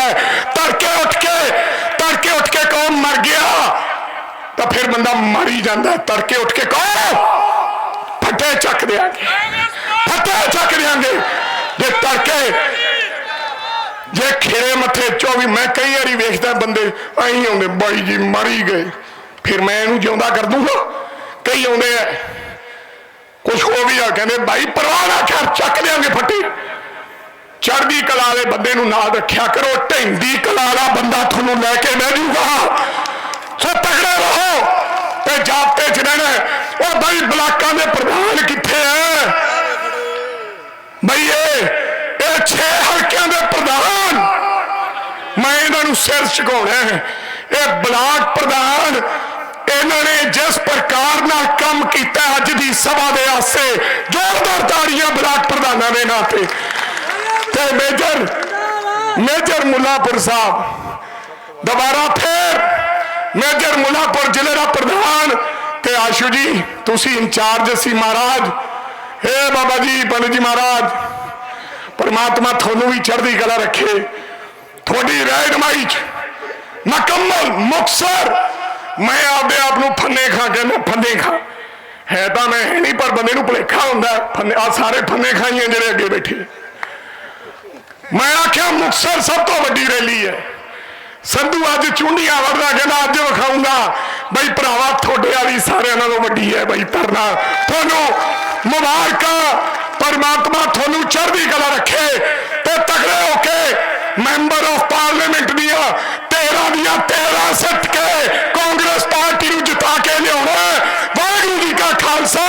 ਤੜਕੇ ਉੱਠ ਕੇ, ਤੜਕੇ ਉੱਠ ਕੇ ਕੌਮ ਮਰ ਗਿਆ, ਤਾਂ ਫਿਰ ਬੰਦਾ ਮਰ ਹੀ ਜਾਂਦਾ ਤੜਕੇ ਉੱਠ ਕੇ ਕਹੋ ਫੱਟੇ ਚੱਕ ਦਿਆਂਗੇ। ਫੱਟੇ ਚੱਕ ਦਿਆਂਗੇ। ਜੇ ਤੜਕੇ ਜੇ ਖੇਰੇ ਮੱਥੇ 24 ਮੈਂ ਕਈ ਵਾਰੀ ਵੇਖਦਾ ਬੰਦੇ ਆਈ ਆਉਂਦੇ, ਬਾਈ ਜੀ ਮਰੀ ਗਏ। ਫਿਰ ਮੈਂ ਇਹਨੂੰ ਜਿਉਂਦਾ ਕਰ ਦੂੰਗਾ। ਕਈ ਆਉਂਦੇ ਆ ਕੁਝ ਹੋ ਵੀ ਆ, ਕਹਿੰਦੇ, ਬਾਈ, ਪਰਵਾਹ ਨਾ ਕਰ, ਚੱਕ ਲਿਆਂਗੇ ਫੱਟੀ। ਚੜ੍ਹਦੀ ਕਲਾ ਵਾਲੇ ਬੰਦੇ ਨੂੰ ਨਾਲ ਰੱਖਿਆ ਕਰੋ ਢੈਂਦੀ ਕਲਾ ਵਾਲਾ ਬੰਦਾ ਤੁਹਾਨੂੰ ਲੈ ਕੇ ਬਹਿ ਜਾਊਗਾ ਸੋ ਤਗੜੇ ਰਹੋ ਤੇ ਜਾਬਤੇ ਚ ਰਹਿਣਾ ਉਹ ਬਾਈ ਬਲਾਕਾਂ ਦੇ ਪ੍ਰਧਾਨ ਕਿੱਥੇ ਐ ਬਈ ਇਹ ਇਹ ਛੇ ਹਲਕਿਆਂ ਦੇ ਪ੍ਰਧਾਨ। ਮੈਂ ਇਹਨਾਂ ਨੂੰ ਸਿਰ ਝੁਕਾਉਣਾ ਹੈ। ਇਹ ਬਲਾਕ ਪ੍ਰਧਾਨ ਇਹਨਾਂ ਨੇ ਜਿਸ ਪ੍ਰਕਾਰ ਨਾਲ ਕੰਮ ਕੀਤਾ ਅੱਜ ਦੀ ਸਭਾ ਦੇ ਆਸੇ, ਜ਼ੋਰਦਾਰ ਤਾੜੀਆਂ ਬਲਾਕ ਪ੍ਰਧਾਨਾਂ ਦੇ ਨਾਂ ਤੇ। ਤੇ ਮੇਜਰ ਮੇਜਰ ਮੁੱਲਾਪੁਰ ਸਾਹਿਬ, ਦੁਬਾਰਾ ਫੇਰ ਮੇਜਰ ਮੁਲਾਪੁਰ ਜ਼ਿਲ੍ਹੇ ਦਾ ਪ੍ਰਧਾਨ ਤੇ ਆਸ਼ੂ ਜੀ, ਤੁਸੀਂ ਇੰਚਾਰਜ ਸੀ ਮਹਾਰਾਜ। ਹੇ ਬਾਬਾ ਜੀ, ਪੰਡਿਤ ਜੀ ਮਹਾਰਾਜ। ਪਰਮਾਤਮਾ ਤੁਹਾਨੂੰ ਵੀ ਚੜ੍ਹਦੀ ਕਲਾ ਰੱਖੇ। ਤੁਹਾਡੀ ਰਹਿਨਮਾਈ ਚ। ਮੁਕੰਮਲ ਮੁਕਸਰ ਮੈਂ ਆਪਦੇ ਆਪ ਨੂੰ ਫੰਨੇ ਖਾ ਕੇ ਮੈਂ ਫੰਨੇ ਖਾ। ਹੈ ਤਾਂ ਮੈਂ ਨਹੀਂ, ਪਰ ਬੰਦੇ ਨੂੰ ਭੁਲੇਖਾ ਹੁੰਦਾ ਫੰਨੇ ਆ ਸਾਰੇ ਫੰਨੇ ਖਾਈਆਂ ਜਿਹੜੇ ਅੱਗੇ ਬੈਠੇ। ਮੈਂ ਆਖਿਆ ਮੁਕਸਰ ਸਭ ਤੋਂ ਵੱਡੀ ਰੈਲੀ ਹੈ। ਸੰਧੂ ਅੱਜ ਚੁੰਡੀਆਂ ਵੜਦਾ ਕਹਿੰਦਾ ਅੱਜ ਵਿਖਾਉਂਗਾ ਬਈ ਭਰਾਵਾ, ਤੁਹਾਡੇ ਵਾਲੀ ਸਾਰਿਆਂ ਨਾਲੋਂ ਵੱਡੀ ਹੈ, ਬਈ ਧਰਨਾ। ਤੁਹਾਨੂੰ ਮੁਬਾਰਕਾਂ। ਪਰਮਾਤਮਾ ਤੁਹਾਨੂੰ ਚੜ੍ਹਦੀ ਕਲਾ ਰੱਖੇ ਤੇ ਤਕੜੇ ਹੋ ਕੇ ਮੈਂਬਰ ਆਫ ਪਾਰਲੀਮੈਂਟ ਦੀਆਂ 13 ਦੀਆਂ 13 ਸਿੱਟ ਕੇ ਕਾਂਗਰਸ ਪਾਰਟੀ ਨੂੰ ਜਿਤਾ ਕੇ ਲਿਆਉਣਾ ਵਾਹਿਗੁਰੂ ਜੀ ਕਾ ਖਾਲਸਾ।